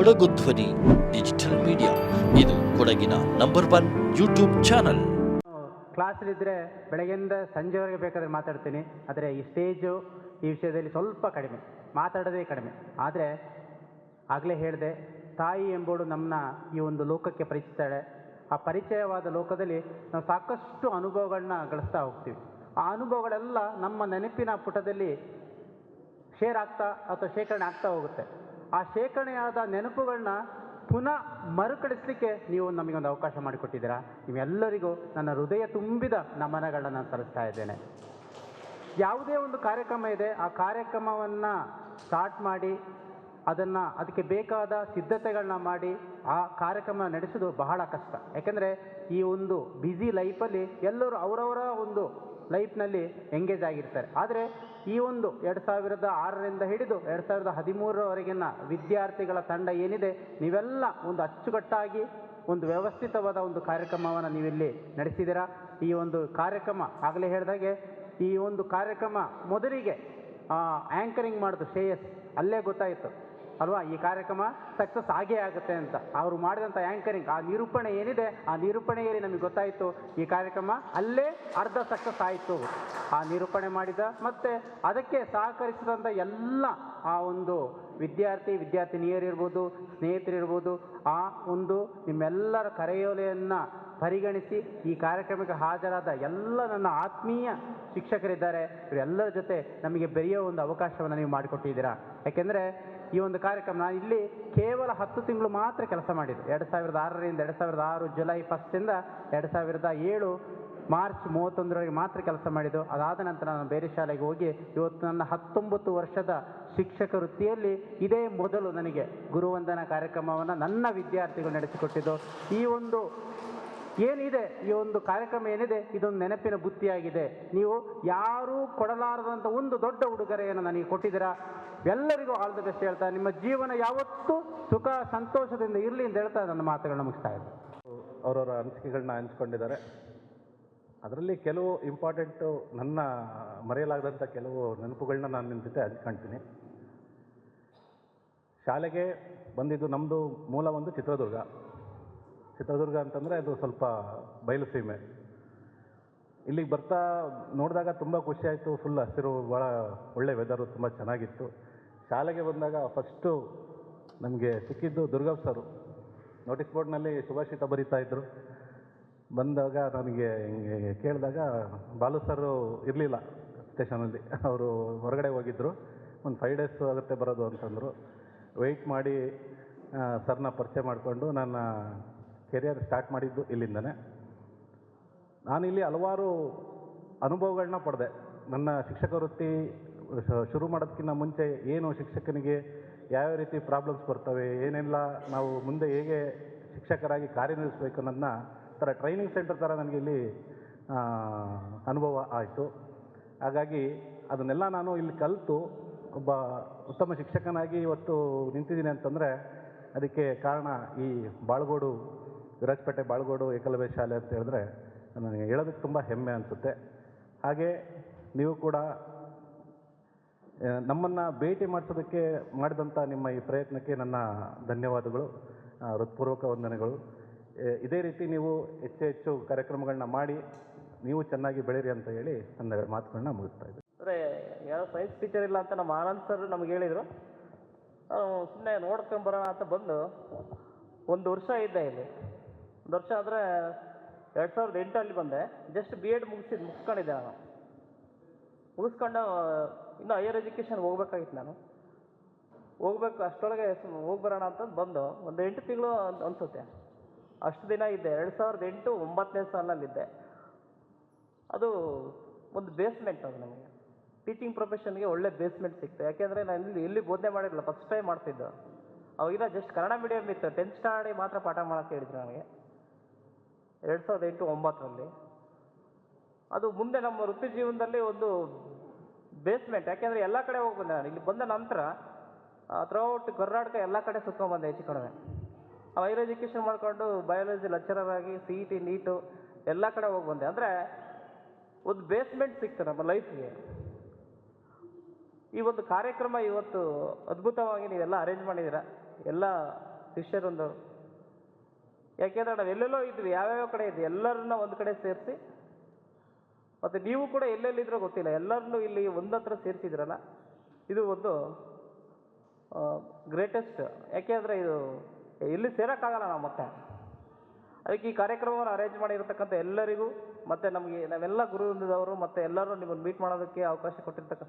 ಕೊಡಗು ಧ್ವನಿ, digital media. ಇದು ಕೊಡಗಿನ ನಂಬರ್ ಒನ್ ಯೂಟ್ಯೂಬ್ ಚಾನಲ್. ಕ್ಲಾಸಲ್ಲಿದ್ದರೆ ಬೆಳಗ್ಗೆಯಿಂದ ಸಂಜೆವರೆಗೆ ಬೇಕಾದರೆ ಮಾತಾಡ್ತೀನಿ. ಆದರೆ ಈ ಸ್ಟೇಜು ಈ ವಿಷಯದಲ್ಲಿ ಸ್ವಲ್ಪ ಕಡಿಮೆ. ಮಾತಾಡೋದೇ ಕಡಿಮೆ. ಆದರೆ ಆಗಲೇ ಹೇಳಿದೆ, ತಾಯಿ ಎಂಬುದು ನಮ್ಮನ್ನ ಈ ಒಂದು ಲೋಕಕ್ಕೆ ಪರಿಚಯಿಸ್ತಾಳೆ ಆ ಪರಿಚಯವಾದ ಲೋಕದಲ್ಲಿ ನಾವು ಸಾಕಷ್ಟು ಅನುಭವಗಳನ್ನ ಗಳಿಸ್ತಾ ಹೋಗ್ತೀವಿ. ಆ ಅನುಭವಗಳೆಲ್ಲ ನಮ್ಮ ನೆನಪಿನ ಪುಟದಲ್ಲಿ ಶೇರ್ ಆಗ್ತಾ ಅಥವಾ ಶೇಖರಣೆ ಆಗ್ತಾ ಹೋಗುತ್ತೆ. ಆ ಶೇಖರಣೆಯಾದ ನೆನಪುಗಳನ್ನ ಪುನಃ ಮರುಕಳಿಸ್ಲಿಕ್ಕೆ ನೀವು ನಮಗೊಂದು ಅವಕಾಶ ಮಾಡಿಕೊಟ್ಟಿದ್ದೀರಾ? ನಿಮ್ಮೆಲ್ಲರಿಗೂ ನನ್ನ ಹೃದಯ ತುಂಬಿದ ನಮನಗಳನ್ನ ನಾನು ಸಲ್ಲಿಸ್ತಾ ಇದ್ದೇನೆ. ಯಾವುದೇ ಒಂದು ಕಾರ್ಯಕ್ರಮ ಇದೆ, ಆ ಕಾರ್ಯಕ್ರಮವನ್ನು ಸ್ಟಾರ್ಟ್ ಮಾಡಿ, ಅದನ್ನು ಅದಕ್ಕೆ ಬೇಕಾದ ಸಿದ್ಧತೆಗಳನ್ನ ಮಾಡಿ, ಆ ಕಾರ್ಯಕ್ರಮ ನಡೆಸೋದು ಬಹಳ ಕಷ್ಟ. ಯಾಕೆಂದರೆ ಈ ಒಂದು ಬ್ಯುಸಿ ಲೈಫಲ್ಲಿ ಎಲ್ಲರೂ ಅವರವರ ಒಂದು ಲೈಫ್ನಲ್ಲಿ ಎಂಗೇಜ್ ಆಗಿರ್ತಾರೆ. ಆದರೆ ಈ ಒಂದು ಎರಡು ಸಾವಿರದ ಆರರಿಂದ ಹಿಡಿದು ಎರಡು ಸಾವಿರದ ಹದಿಮೂರರವರೆಗಿನ ವಿದ್ಯಾರ್ಥಿಗಳ ತಂಡ ಏನಿದೆ, ನೀವೆಲ್ಲ ಒಂದು ಅಚ್ಚುಕಟ್ಟಾಗಿ ಒಂದು ವ್ಯವಸ್ಥಿತವಾದ ಒಂದು ಕಾರ್ಯಕ್ರಮವನ್ನು ನೀವಿಲ್ಲಿ ನಡೆಸಿದ್ದೀರಾ? ಈ ಒಂದು ಕಾರ್ಯಕ್ರಮ, ಆಗಲೇ ಹೇಳಿದಾಗೆ ಈ ಒಂದು ಕಾರ್ಯಕ್ರಮ ಮೊದಲಿಗೆ ಆ್ಯಂಕರಿಂಗ್ ಮಾಡಿದ್ರು ಶ್ರೇಯಸ್. ಅಲ್ಲೇ ಗೊತ್ತಾಯಿತು. ಅಲ್ವಾ? ಈ ಕಾರ್ಯಕ್ರಮ ಸಕ್ಸಸ್ ಆಗೇ ಆಗುತ್ತೆ ಅಂತ. ಅವರು ಮಾಡಿದಂಥ ಆ್ಯಂಕರಿಂಗ್ ಆ ನಿರೂಪಣೆ ಏನಿದೆ, ಆ ನಿರೂಪಣೆಯಲ್ಲಿ ನಮಗೆ ಗೊತ್ತಾಯಿತು, ಈ ಕಾರ್ಯಕ್ರಮ ಅಲ್ಲೇ ಅರ್ಧ ಸಕ್ಸಸ್ ಆಯಿತು. ಆ ನಿರೂಪಣೆ ಮಾಡಿದ ಮತ್ತು ಅದಕ್ಕೆ ಸಹಕರಿಸಿದಂಥ ಎಲ್ಲ, ಆ ಒಂದು ವಿದ್ಯಾರ್ಥಿ, ವಿದ್ಯಾರ್ಥಿನಿಯರಿರ್ಬೋದು, ಸ್ನೇಹಿತರಿರ್ಬೋದು, ಆ ಒಂದು ನಿಮ್ಮೆಲ್ಲರ ಕರೆಯೋಲೆಯನ್ನು ಪರಿಗಣಿಸಿ ಈ ಕಾರ್ಯಕ್ರಮಕ್ಕೆ ಹಾಜರಾದ ಎಲ್ಲ ನನ್ನ ಆತ್ಮೀಯ ಶಿಕ್ಷಕರಿದ್ದಾರೆ. ಇವರೆಲ್ಲರ ಜೊತೆ ನಮಗೆ ಬೆರೆಯೋ ಒಂದು ಅವಕಾಶವನ್ನು ನೀವು ಮಾಡಿಕೊಟ್ಟಿದ್ದೀರಾ. ಯಾಕೆಂದರೆ ಈ ಒಂದು ಕಾರ್ಯಕ್ರಮ ನಾನು ಇಲ್ಲಿ ಕೇವಲ ಹತ್ತು ತಿಂಗಳು ಮಾತ್ರ ಕೆಲಸ ಮಾಡಿದೆ. ಎರಡು ಸಾವಿರದ ಆರರಿಂದ ಎರಡು ಸಾವಿರದ ಆರು ಜುಲೈ ಫಸ್ಟಿಂದ ಎರಡು ಸಾವಿರದ ಏಳು ಮಾರ್ಚ್ ಮೂವತ್ತೊಂದರವರೆಗೆ ಮಾತ್ರ ಕೆಲಸ ಮಾಡಿದ್ದು. ಅದಾದ ನಂತರ ನಾನು ಬೇರೆ ಶಾಲೆಗೆ ಹೋಗಿ ಇವತ್ತು ನನ್ನ ಹತ್ತೊಂಬತ್ತು ವರ್ಷದ ಶಿಕ್ಷಕ ವೃತ್ತಿಯಲ್ಲಿ ಇದೇ ಮೊದಲು ನನಗೆ ಗುರುವಂದನಾ ಕಾರ್ಯಕ್ರಮವನ್ನು ನನ್ನ ವಿದ್ಯಾರ್ಥಿಗಳು ನಡೆಸಿಕೊಟ್ಟಿದ್ದು. ಈ ಒಂದು ಏನಿದೆ? ಈ ಒಂದು ಕಾರ್ಯಕ್ರಮ ಏನಿದೆ? ಇದೊಂದು ನೆನಪಿನ ಬುತ್ತಿಯಾಗಿದೆ. ನೀವು ಯಾರೂ ಕೊಡಲಾರದಂಥ ಒಂದು ದೊಡ್ಡ ಉಡುಗೊರೆಯನ್ನು ನನಗೆ ಕೊಟ್ಟಿದ್ದೀರಾ? ಎಲ್ಲರಿಗೂ ಆಲ್ ದ ಬೆಸ್ಟ್ ಹೇಳ್ತಾ ನಿಮ್ಮ ಜೀವನ ಯಾವತ್ತೂ ಸುಖ, ಸಂತೋಷದಿಂದ ಇರಲಿ ಅಂತ ಹೇಳ್ತಾ ನನ್ನ ಮಾತುಗಳನ್ನ ಮುಗಿಸ್ತಾ ಇದ್ದೆ ಅವರವರ ಅನಿಸಿಕೆಗಳನ್ನ ಹಂಚ್ಕೊಂಡಿದ್ದಾರೆ. ಅದರಲ್ಲಿ ಕೆಲವು ಇಂಪಾರ್ಟೆಂಟು ನನ್ನ ಮರೆಯಲಾಗದಂಥ ಕೆಲವು ನೆನಪುಗಳನ್ನ ನಾನು ನಿಮ್ಮ ಜೊತೆ ಹಂಚ್ಕೊಳ್ತೀನಿ ಶಾಲೆಗೆ ಬಂದಿದ್ದು ನಮ್ಮದು ಮೂಲ ಒಂದು ಚಿತ್ರದುರ್ಗ. ಚಿತ್ರದುರ್ಗ ಅಂತಂದರೆ ಅದು ಸ್ವಲ್ಪ ಬಯಲು ಸೀಮೆ. ಇಲ್ಲಿಗೆ ಬರ್ತಾ ನೋಡಿದಾಗ ತುಂಬ ಖುಷಿ ಆಯಿತು ಫುಲ್ ಹಸಿರು ಭಾಳ ಒಳ್ಳೆ ವೆದರು ತುಂಬ ಚೆನ್ನಾಗಿತ್ತು. ಶಾಲೆಗೆ ಬಂದಾಗ ಫಸ್ಟು ನಮಗೆ ಸಿಕ್ಕಿದ್ದು ದುರ್ಗವ್ ಸರು. ನೋಟಿಸ್ ಬೋರ್ಡ್ನಲ್ಲಿ ಶುಭಾಷಿತ ಬರೀತಾ ಇದ್ದರು ಬಂದಾಗ ನನಗೆ ಹಿಂಗೆ ಕೇಳಿದಾಗ ಬಾಲು ಸರು ಇರಲಿಲ್ಲ ಸ್ಟೇಷನಲ್ಲಿ ಅವರು ಹೊರಗಡೆ ಹೋಗಿದ್ದರು ಒಂದು ಫೈವ್ ಡೇಸ್ ಆಗುತ್ತೆ ಬರೋದು ಅಂತಂದರು. ವೆಯ್ಟ್ ಮಾಡಿ ಸರ್ನ ಪರಿಚಯ ಮಾಡಿಕೊಂಡು ನನ್ನ ಕೆರಿಯರ್ ಸ್ಟಾರ್ಟ್ ಮಾಡಿದ್ದು ಇಲ್ಲಿಂದನೇ. ನಾನಿಲ್ಲಿ ಹಲವಾರು ಅನುಭವಗಳನ್ನ ಪಡೆದೆ. ನನ್ನ ಶಿಕ್ಷಕ ವೃತ್ತಿ ಶುರು ಮಾಡೋದಕ್ಕಿಂತ ಮುಂಚೆ ಏನು ಶಿಕ್ಷಕನಿಗೆ ಯಾವ್ಯಾವ ರೀತಿ ಪ್ರಾಬ್ಲಮ್ಸ್ ಬರ್ತವೆ, ಏನೆಲ್ಲ ನಾವು ಮುಂದೆ ಹೇಗೆ ಶಿಕ್ಷಕರಾಗಿ ಕಾರ್ಯನಿರ್ವಹಿಸಬೇಕು ಅನ್ನೋದನ್ನ ಥರ ಟ್ರೈನಿಂಗ್ ಸೆಂಟರ್ ಥರ ನನಗೆ ಇಲ್ಲಿ ಅನುಭವ ಆಯಿತು. ಹಾಗಾಗಿ ಅದನ್ನೆಲ್ಲ ನಾನು ಇಲ್ಲಿ ಕಲಿತು ಒಬ್ಬ ಉತ್ತಮ ಶಿಕ್ಷಕನಾಗಿ ಇವತ್ತು ನಿಂತಿದ್ದೀನಿ ಅಂತಂದರೆ, ಅದಕ್ಕೆ ಕಾರಣ ಈ ಬಾಳ್ಗೋಡು ವಿರಾಜಪೇಟೆ ಬಾಳ್ಗೋಡು ಏಕಲವ್ಯ ಶಾಲೆ ಅಂತ ಹೇಳಿದ್ರೆ ನನಗೆ ಹೇಳೋದಕ್ಕೆ ತುಂಬ ಹೆಮ್ಮೆ ಅನಿಸುತ್ತೆ. ಹಾಗೆ ನೀವು ಕೂಡ ನಮ್ಮನ್ನು ಭೇಟಿ ಮಾಡಿಸೋದಕ್ಕೆ ಮಾಡಿದಂಥ ನಿಮ್ಮ ಈ ಪ್ರಯತ್ನಕ್ಕೆ ನನ್ನ ಧನ್ಯವಾದಗಳು ಹೃತ್ಪೂರ್ವಕ ವಂದನೆಗಳು. ಇದೇ ರೀತಿ ನೀವು ಹೆಚ್ಚು ಹೆಚ್ಚು ಕಾರ್ಯಕ್ರಮಗಳನ್ನ ಮಾಡಿ ನೀವು ಚೆನ್ನಾಗಿ ಬೆಳೀರಿ ಅಂತ ಹೇಳಿ ನನ್ನ ಮಾತುಗಳನ್ನ ಮುಗಿಸ್ತಾ ಇದ್ದೀನಿ. ಅಂದರೆ ಯಾವ ಸೈನ್ಸ್ ಟೀಚರ್ ಇಲ್ಲ ಅಂತ ನಮ್ಮ ಆನಂದ್ ಸರ್ ನಮ್ಗೆ ಹೇಳಿದರು. ಸುಮ್ಮನೆ ನೋಡ್ಕೊಂಬರೋಣ ಅಂತ ಬಂದು ಒಂದು ವರ್ಷ ಇದ್ದೆ ಇಲ್ಲಿ. ವರ್ಷ ಆದರೆ ಎರಡು ಸಾವಿರದ ಎಂಟಲ್ಲಿ ಬಂದೆ. ಜಸ್ಟ್ ಬಿ ಎಡ್ ಮುಗಿಸಿದ್ದು ಮುಗಿಸ್ಕೊಂಡಿದ್ದೆ ನಾನು. ಮುಗಿಸ್ಕೊಂಡು, ಇನ್ನು ಹೈಯರ್ ಎಜುಕೇಷನ್ ಹೋಗ್ಬೇಕಾಗಿತ್ತು ನಾನು. ಹೋಗ್ಬೇಕು ಅಷ್ಟರೊಳಗೆ ಹೋಗಿ ಬರೋಣ ಅಂತ ಬಂದು, ಒಂದು ಎಂಟು ತಿಂಗಳು ಅನಿಸುತ್ತೆ. ಅಷ್ಟು ದಿನ ಇದ್ದೆ. ಎರಡು ಸಾವಿರದ ಎಂಟು ಒಂಬತ್ತನೇ ಸಾಲಿನಲ್ಲಿದ್ದೆ. ಅದು ಒಂದು ಬೇಸ್ಮೆಂಟ್ ಅದು ನನಗೆ ಟೀಚಿಂಗ್ ಪ್ರೊಫೆಷನ್ಗೆ ಒಳ್ಳೆ ಬೇಸ್ಮೆಂಟ್ ಸಿಕ್ತು. ಯಾಕೆಂದರೆ ನಾನು ಇಲ್ಲಿ ಎಲ್ಲಿ ಬೋಧನೆ ಮಾಡಿರಲಿಲ್ಲ ಫಸ್ಟ್ ಟೈಮ್ ಮಾಡ್ತಿದ್ದು. ಅವಾಗಿನ ಜಸ್ಟ್ ಕನ್ನಡ ಮೀಡಿಯಮ್ ಇತ್ತು. ಟೆಂತ್ ಸ್ಟ್ಯಾಂಡರ್ಡಿಗೆ ಮಾತ್ರ ಪಾಠ ಮಾಡೋಕ್ಕೆ ಹೇಳಿದ್ರು ನನಗೆ. ಎರಡು ಸಾವಿರದ ಎಂಟು ಒಂಬತ್ತರಲ್ಲಿ. ಅದು ಮುಂದೆ ನಮ್ಮ ವೃತ್ತಿ ಜೀವನದಲ್ಲಿ ಒಂದು ಬೇಸ್ಮೆಂಟ್ ಯಾಕೆಂದರೆ ಎಲ್ಲ ಕಡೆ ಹೋಗಿ ಬಂದೆ ನಾನು. ಇಲ್ಲಿ ಬಂದ ನಂತರ ಥ್ರೂಔಟ್ ಕರ್ನಾಟಕ ಎಲ್ಲ ಕಡೆ ಸುತ್ಕೊಂಡ್ಬಂದೆ ಹೆಚ್ಚು ಕಡಿಮೆ. ಹೈಯರ್ ಎಜುಕೇಷನ್ ಮಾಡಿಕೊಂಡು ಬಯಾಲಜಿ ಲೆಕ್ಚರರ್ ಆಗಿ ಸಿ ಇ ಟಿ ನೀಟು ಎಲ್ಲ ಕಡೆ ಹೋಗಿ ಬಂದೆ. ಅಂದರೆ, ಒಂದು ಬೇಸ್ಮೆಂಟ್ ಸಿಕ್ತು ನಮ್ಮ ಲೈಫ್ಗೆ ಈ ಒಂದು ಕಾರ್ಯಕ್ರಮ ಇವತ್ತು ಅದ್ಭುತವಾಗಿ ನೀವೆಲ್ಲ ಅರೇಂಜ್ ಮಾಡಿದ್ದೀರಾ? ಎಲ್ಲ ಶಿಷ್ಯರೊಂದು ಯಾಕೆಂದ್ರೆ ನಾವು ಎಲ್ಲೆಲ್ಲೋ ಇದ್ವಿ, ಯಾವ್ಯಾವ ಕಡೆ ಇದ್ವಿ, ಎಲ್ಲರನ್ನ ಒಂದು ಕಡೆ ಸೇರಿಸಿ. ಮತ್ತು ನೀವು ಕೂಡ ಎಲ್ಲೆಲ್ಲಿದ್ರೋ ಗೊತ್ತಿಲ್ಲ, ಎಲ್ಲರನ್ನೂ ಇಲ್ಲಿ ಒಂದತ್ರ ಸೇರಿಸಿದ್ರಲ್ಲ, ಇದು ಒಂದು ಗ್ರೇಟೆಸ್ಟ್ ಯಾಕೆಂದರೆ ಇದು ಇಲ್ಲಿ ಸೇರೋಕ್ಕಾಗಲ್ಲ ನಾವು ಮತ್ತೆ. ಅದಕ್ಕೆ ಈ ಕಾರ್ಯಕ್ರಮವನ್ನು ಅರೇಂಜ್ ಮಾಡಿರ್ತಕ್ಕಂಥ ಎಲ್ಲರಿಗೂ, ಮತ್ತು ನಮಗೆ ನಾವೆಲ್ಲ ಗುರುವಿಂದದವರು, ಮತ್ತು ಎಲ್ಲರೂ ನಿಮ್ಮನ್ನು ಮೀಟ್ ಮಾಡೋದಕ್ಕೆ ಅವಕಾಶ ಕೊಟ್ಟಿರ್ತಕ್ಕ,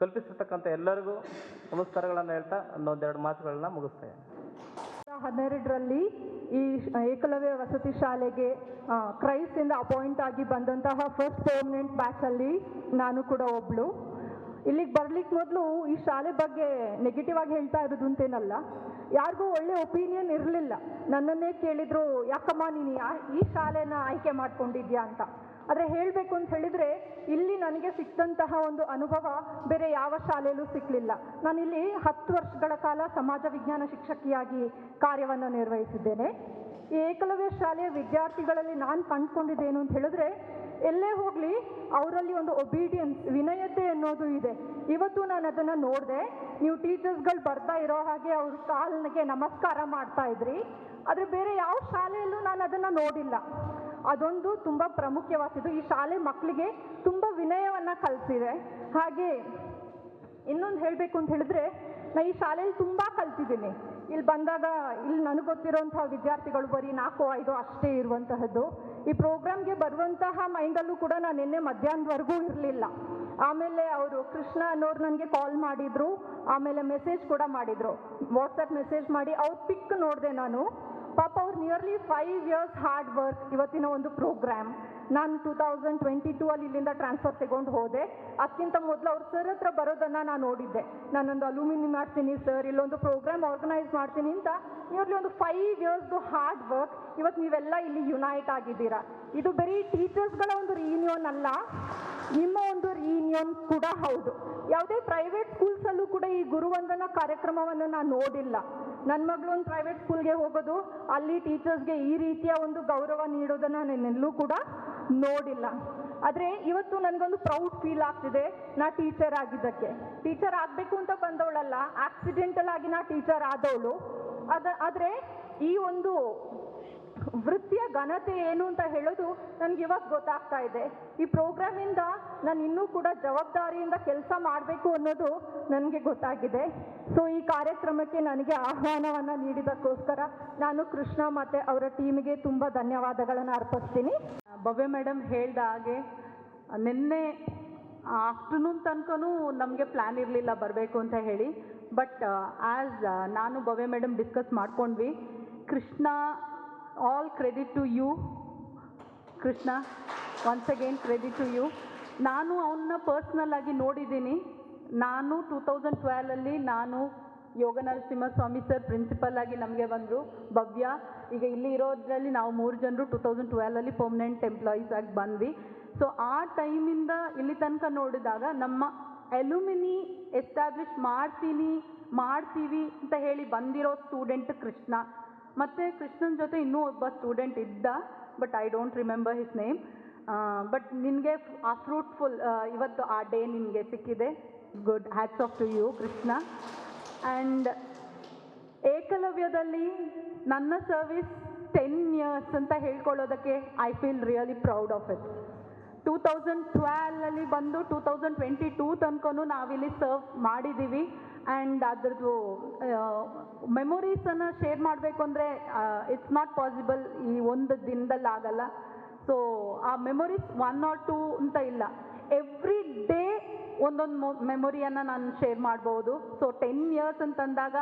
ಕಲ್ಪಿಸಿರ್ತಕ್ಕಂಥ ಎಲ್ಲರಿಗೂ ನಮಸ್ಕಾರಗಳನ್ನು ಹೇಳ್ತಾ ಒಂದೊಂದೆರಡು ಮಾತುಗಳನ್ನ ಮುಗಿಸ್ತೇನೆ. ಹನ್ನೆರಡರಲ್ಲಿ ಈ ಏಕಲವ್ಯ ವಸತಿ ಶಾಲೆಗೆ ಕ್ರೈಸ್ಟಿಂದ ಅಪಾಯಿಂಟ್ ಆಗಿ ಬಂದಂತಹ ಫಸ್ಟ್ ಪರ್ಮನೆಂಟ್ ಬ್ಯಾಚಲ್ಲಿ ನಾನು ಕೂಡ ಒಬ್ಳು. ಇಲ್ಲಿಗೆ ಬರ್ಲಿಕ್ಕೆ ಮೊದಲು ಈ ಶಾಲೆ ಬಗ್ಗೆ ನೆಗೆಟಿವ್ ಆಗಿ ಹೇಳ್ತಾ ಇರೋದು ಅಂತೇನಲ್ಲ. ಯಾರಿಗೂ ಒಳ್ಳೆ ಒಪಿನಿಯನ್ ಇರಲಿಲ್ಲ. ನನ್ನನ್ನೇ ಕೇಳಿದ್ರು, ಯಾಕಮ್ಮ ನೀನು ಈ ಶಾಲೆನ ಆಯ್ಕೆ ಮಾಡ್ಕೊಂಡಿದ್ಯಾ ಅಂತ. ಆದರೆ ಹೇಳಬೇಕು ಅಂತ ಹೇಳಿದರೆ, ಇಲ್ಲಿ ನನಗೆ ಸಿಕ್ಕಂತಹ ಒಂದು ಅನುಭವ ಬೇರೆ ಯಾವ ಶಾಲೆಯಲ್ಲೂ ಸಿಕ್ಕಲಿಲ್ಲ ನಾನಿಲ್ಲಿ ಹತ್ತು ವರ್ಷಗಳ ಕಾಲ ಸಮಾಜ ವಿಜ್ಞಾನ ಶಿಕ್ಷಕಿಯಾಗಿ ಕಾರ್ಯವನ್ನು ನಿರ್ವಹಿಸಿದ್ದೇನೆ. ಏಕಲವ್ಯ ಶಾಲೆಯ ವಿದ್ಯಾರ್ಥಿಗಳಲ್ಲಿ ನಾನು ಕಂಡುಕೊಂಡಿದ್ದೇನು ಅಂತ ಹೇಳಿದ್ರೆ, ಎಲ್ಲೇ ಹೋಗಲಿ ಅವರಲ್ಲಿ ಒಂದು ಒಬೀಡಿಯನ್ಸ್ ವಿನಯತೆ ಅನ್ನೋದು ಇದೆ. ಇವತ್ತು ನಾನು ಅದನ್ನು ನೋಡಿದೆ, ನೀವು ಟೀಚರ್ಸ್ಗಳು ಬರ್ತಾ ಇರೋ ಹಾಗೆ ಅವ್ರ ಕಾಲಿಗೆ ನಮಸ್ಕಾರ ಮಾಡ್ತಾ ಇದ್ರಿ. ಆದರೆ ಬೇರೆ ಯಾವ ಶಾಲೆಯಲ್ಲೂ ನಾನು ಅದನ್ನು ನೋಡಿಲ್ಲ. ಅದೊಂದು ತುಂಬ ಪ್ರಾಮುಖ್ಯವಾದದ್ದು ಈ ಶಾಲೆ ಮಕ್ಕಳಿಗೆ ತುಂಬ ವಿನಯವನ್ನು ಕಲಿಸಿದೆ. ಹಾಗೆ ಇನ್ನೊಂದು ಹೇಳಬೇಕು ಅಂತ ಹೇಳಿದ್ರೆ ನಾನು ಈ ಶಾಲೆಯಲ್ಲಿ ತುಂಬ ಕಲ್ತಿದ್ದೀನಿ. ಇಲ್ಲಿ ಬಂದಾಗ ಇಲ್ಲಿ ನನಗೆ ಗೊತ್ತಿರೋಂಥ ವಿದ್ಯಾರ್ಥಿಗಳು ಬರೀ ನಾಲ್ಕು, ಐದು ಅಷ್ಟೇ ಇರುವಂತಹದ್ದು. ಈ ಪ್ರೋಗ್ರಾಮ್ಗೆ ಬರುವಂತಹ ಮೈಂಡಲ್ಲೂ ಕೂಡ ನಾನು ನಿನ್ನೆ ಮಧ್ಯಾಹ್ನದವರೆಗೂ ಇರಲಿಲ್ಲ. ಆಮೇಲೆ ಅವರು ಕೃಷ್ಣ ಅನ್ನೋರು ನನಗೆ ಕಾಲ್ ಮಾಡಿದ್ರು. ಆಮೇಲೆ ಮೆಸೇಜ್ ಕೂಡ ಮಾಡಿದ್ರು. ವಾಟ್ಸಪ್ ಮೆಸೇಜ್ ಮಾಡಿ, ಅವ್ರ ಪಿಕ್ ನೋಡಿದೆ ನಾನು. ಪಾಪ ಅವ್ರು nearly five years hard work ಇವತ್ತಿನ ಒಂದು ಪ್ರೋಗ್ರಾಮ್ ನಾನು ಟೂ ತೌಸಂಡ್ ಟ್ವೆಂಟಿ ಟೂ ಅಲ್ಲಿ ಇಲ್ಲಿಂದ ಟ್ರಾನ್ಸ್ಫರ್ ತಗೊಂಡು ಹೋದೆ. ಅದಕ್ಕಿಂತ ಮೊದಲು ಅವ್ರ ಸರ್ ಹತ್ರ ಬರೋದನ್ನು ನಾನು ನೋಡಿದ್ದೆ. ನಾನೊಂದು ಅಲ್ಯೂಮಿನಿಯಂ ಮಾಡ್ತೀನಿ ಸರ್ ಇಲ್ಲೊಂದು ಪ್ರೋಗ್ರಾಮ್ ಆರ್ಗನೈಸ್ ಮಾಡ್ತೀನಿ ಅಂತ ನಿಯರ್ಲಿ ಒಂದು ಫೈವ್ ಇಯರ್ಸ್ದು ಹಾರ್ಡ್ ವರ್ಕ್ ಇವತ್ತು ನೀವೆಲ್ಲ ಇಲ್ಲಿ ಯುನೈಟ್ ಆಗಿದ್ದೀರಾ. ಇದು ಬರೀ ಟೀಚರ್ಸ್ಗಳ ಒಂದು ರೀಯೂನಿಯನ್ ಅಲ್ಲ, ನಿಮ್ಮ ಒಂದು ರೀಯೂನಿಯನ್ ಕೂಡ ಹೌದು. ಯಾವುದೇ ಪ್ರೈವೇಟ್ ಸ್ಕೂಲ್ಸಲ್ಲೂ ಕೂಡ ಈ ಗುರುವಂದನ ಕಾರ್ಯಕ್ರಮವನ್ನು ನಾನು ನೋಡಿಲ್ಲ. ನನ್ನ ಮಗಳು ಒಂದು ಪ್ರೈವೇಟ್ ಸ್ಕೂಲ್ಗೆ ಹೋಗೋದು, ಅಲ್ಲಿ ಟೀಚರ್ಸ್ಗೆ ಈ ರೀತಿಯ ಒಂದು ಗೌರವ ನೀಡೋದನ್ನು ನಾನೆಲ್ಲೂ ಕೂಡ ನೋಡಿಲ್ಲ. ಆದರೆ ಇವತ್ತು ನನಗೊಂದು ಪ್ರೌಡ್ ಫೀಲ್ ಆಗ್ತಿದೆ ನಾ ಟೀಚರ್ ಆಗಿದ್ದಕ್ಕೆ. ಟೀಚರ್ ಆಗಬೇಕು ಅಂತ ಬಂದವಳಲ್ಲ ಆಕ್ಸಿಡೆಂಟಲ್ ಆಗಿ ನಾ ಟೀಚರ್ ಆದವಳು. ಅದ, ಆದರೆ ಈ ಒಂದು ವೃತ್ತಿಯ ಘನತೆ ಏನು ಅಂತ ಹೇಳೋದು ನನಗೆ ಇವಾಗ ಗೊತ್ತಾಗ್ತಾ ಇದೆ. ಈ ಪ್ರೋಗ್ರಾಮಿಂದ ನಾನು ಇನ್ನೂ ಕೂಡ ಜವಾಬ್ದಾರಿಯಿಂದ ಕೆಲಸ ಮಾಡಬೇಕು ಅನ್ನೋದು ನನಗೆ ಗೊತ್ತಾಗಿದೆ. ಸೊ ಈ ಕಾರ್ಯಕ್ರಮಕ್ಕೆ ನನಗೆ ಆಹ್ವಾನವನ್ನು ನೀಡಿದಕ್ಕೋಸ್ಕರ ನಾನು ಕೃಷ್ಣ ಮತ್ತು ಅವರ ಟೀಮಿಗೆ ತುಂಬ ಧನ್ಯವಾದಗಳನ್ನು ಅರ್ಪಿಸ್ತೀನಿ. ಭವ್ಯ ಮೇಡಮ್ ಹೇಳ್ದ ಹಾಗೆ ನಿನ್ನೆ ಆಫ್ಟರ್ನೂನ್ ತನಕನೂ ನಮಗೆ ಪ್ಲ್ಯಾನ್ ಇರಲಿಲ್ಲ ಬರಬೇಕು ಅಂತ ಹೇಳಿ. ಬಟ್ ಆ್ಯಸ್ ನಾನು ಭವ್ಯ ಮೇಡಮ್ ಡಿಸ್ಕಸ್ ಮಾಡ್ಕೊಂಡ್ವಿ, Krishna all credit to you Krishna once again credit to you ನಾನು ಅವನ್ನ ಪರ್ಸ್ನಲ್ ಆಗಿ ನೋಡಿದ್ದೀನಿ. ನಾನು ಟೂ ತೌಸಂಡ್ ಟ್ವೆಲ್ಲಲ್ಲಿ ನಾನು ಯೋಗ ನರಸಿಂಹಸ್ವಾಮಿ ಸರ್ ಪ್ರಿನ್ಸಿಪಲ್ ಆಗಿ ನಮಗೆ ಬಂದರು, ಭವ್ಯ. ಈಗ ಇಲ್ಲಿ ಇರೋದ್ರಲ್ಲಿ ನಾವು ಮೂರು ಜನರು ಟೂ ತೌಸಂಡ್ ಟ್ವೆಲಲ್ಲಿ ಪರ್ಮನೆಂಟ್ ಎಂಪ್ಲಾಯೀಸ್ ಆಗಿ ಬಂದ್ವಿ. ಸೊ ಆ ಟೈಮಿಂದ ಇಲ್ಲಿ ತನಕ ನೋಡಿದಾಗ ನಮ್ಮ ಅಲ್ಯೂಮಿನಿ ಎಸ್ಟಾಬ್ಲಿಷ್ ಮಾಡ್ತೀನಿ, ಮಾಡ್ತೀವಿ ಅಂತ ಹೇಳಿ ಬಂದಿರೋ ಸ್ಟೂಡೆಂಟ್ ಕೃಷ್ಣ. ಮತ್ತು ಕೃಷ್ಣನ ಜೊತೆ ಇನ್ನೂ ಒಬ್ಬ ಸ್ಟೂಡೆಂಟ್ ಇದ್ದ but I don't remember his name but ನಿನಗೆ ಆ ಫ್ರೂಟ್ಫುಲ್ ಇವತ್ತು ಆ ಡೇ ನಿನಗೆ ಸಿಕ್ಕಿದೆ. Good hats off to you Krishna. And ಏಕಲವ್ಯದಲ್ಲಿ ನನ್ನ ಸರ್ವಿಸ್ ಟೆನ್ ಇಯರ್ಸ್ ಅಂತ ಹೇಳ್ಕೊಳ್ಳೋದಕ್ಕೆ I feel really proud of it two thousand ಟ್ವೆಲ್ವಲ್ಲಿ ಬಂದು ಟೂ ತೌಸಂಡ್ ಟ್ವೆಂಟಿ ಟೂ ತನಕನೂ ನಾವಿಲ್ಲಿ ಸರ್ವ್ ಮಾಡಿದ್ದೀವಿ. ಆ್ಯಂಡ್ ಅದ್ರದ್ದು ಮೆಮೊರೀಸನ್ನು ಶೇರ್ ಮಾಡಬೇಕು ಅಂದರೆ ಇಟ್ಸ್ ನಾಟ್ ಪಾಸಿಬಲ್ ಈ ಒಂದು ದಿನದಲ್ಲಿ ಆಗಲ್ಲ. ಸೊ ಆ ಮೆಮೊರೀಸ್ ಒನ್ ಆರ್ ಟೂ ಅಂತ ಇಲ್ಲ. ಎವ್ರಿ ಡೇ ಒಂದೊಂದು ಮೆಮೊರಿಯನ್ನು ನಾನು ಶೇರ್ ಮಾಡ್ಬೋದು. ಸೊ ಟೆನ್ ಇಯರ್ಸ್ ಅಂತಂದಾಗ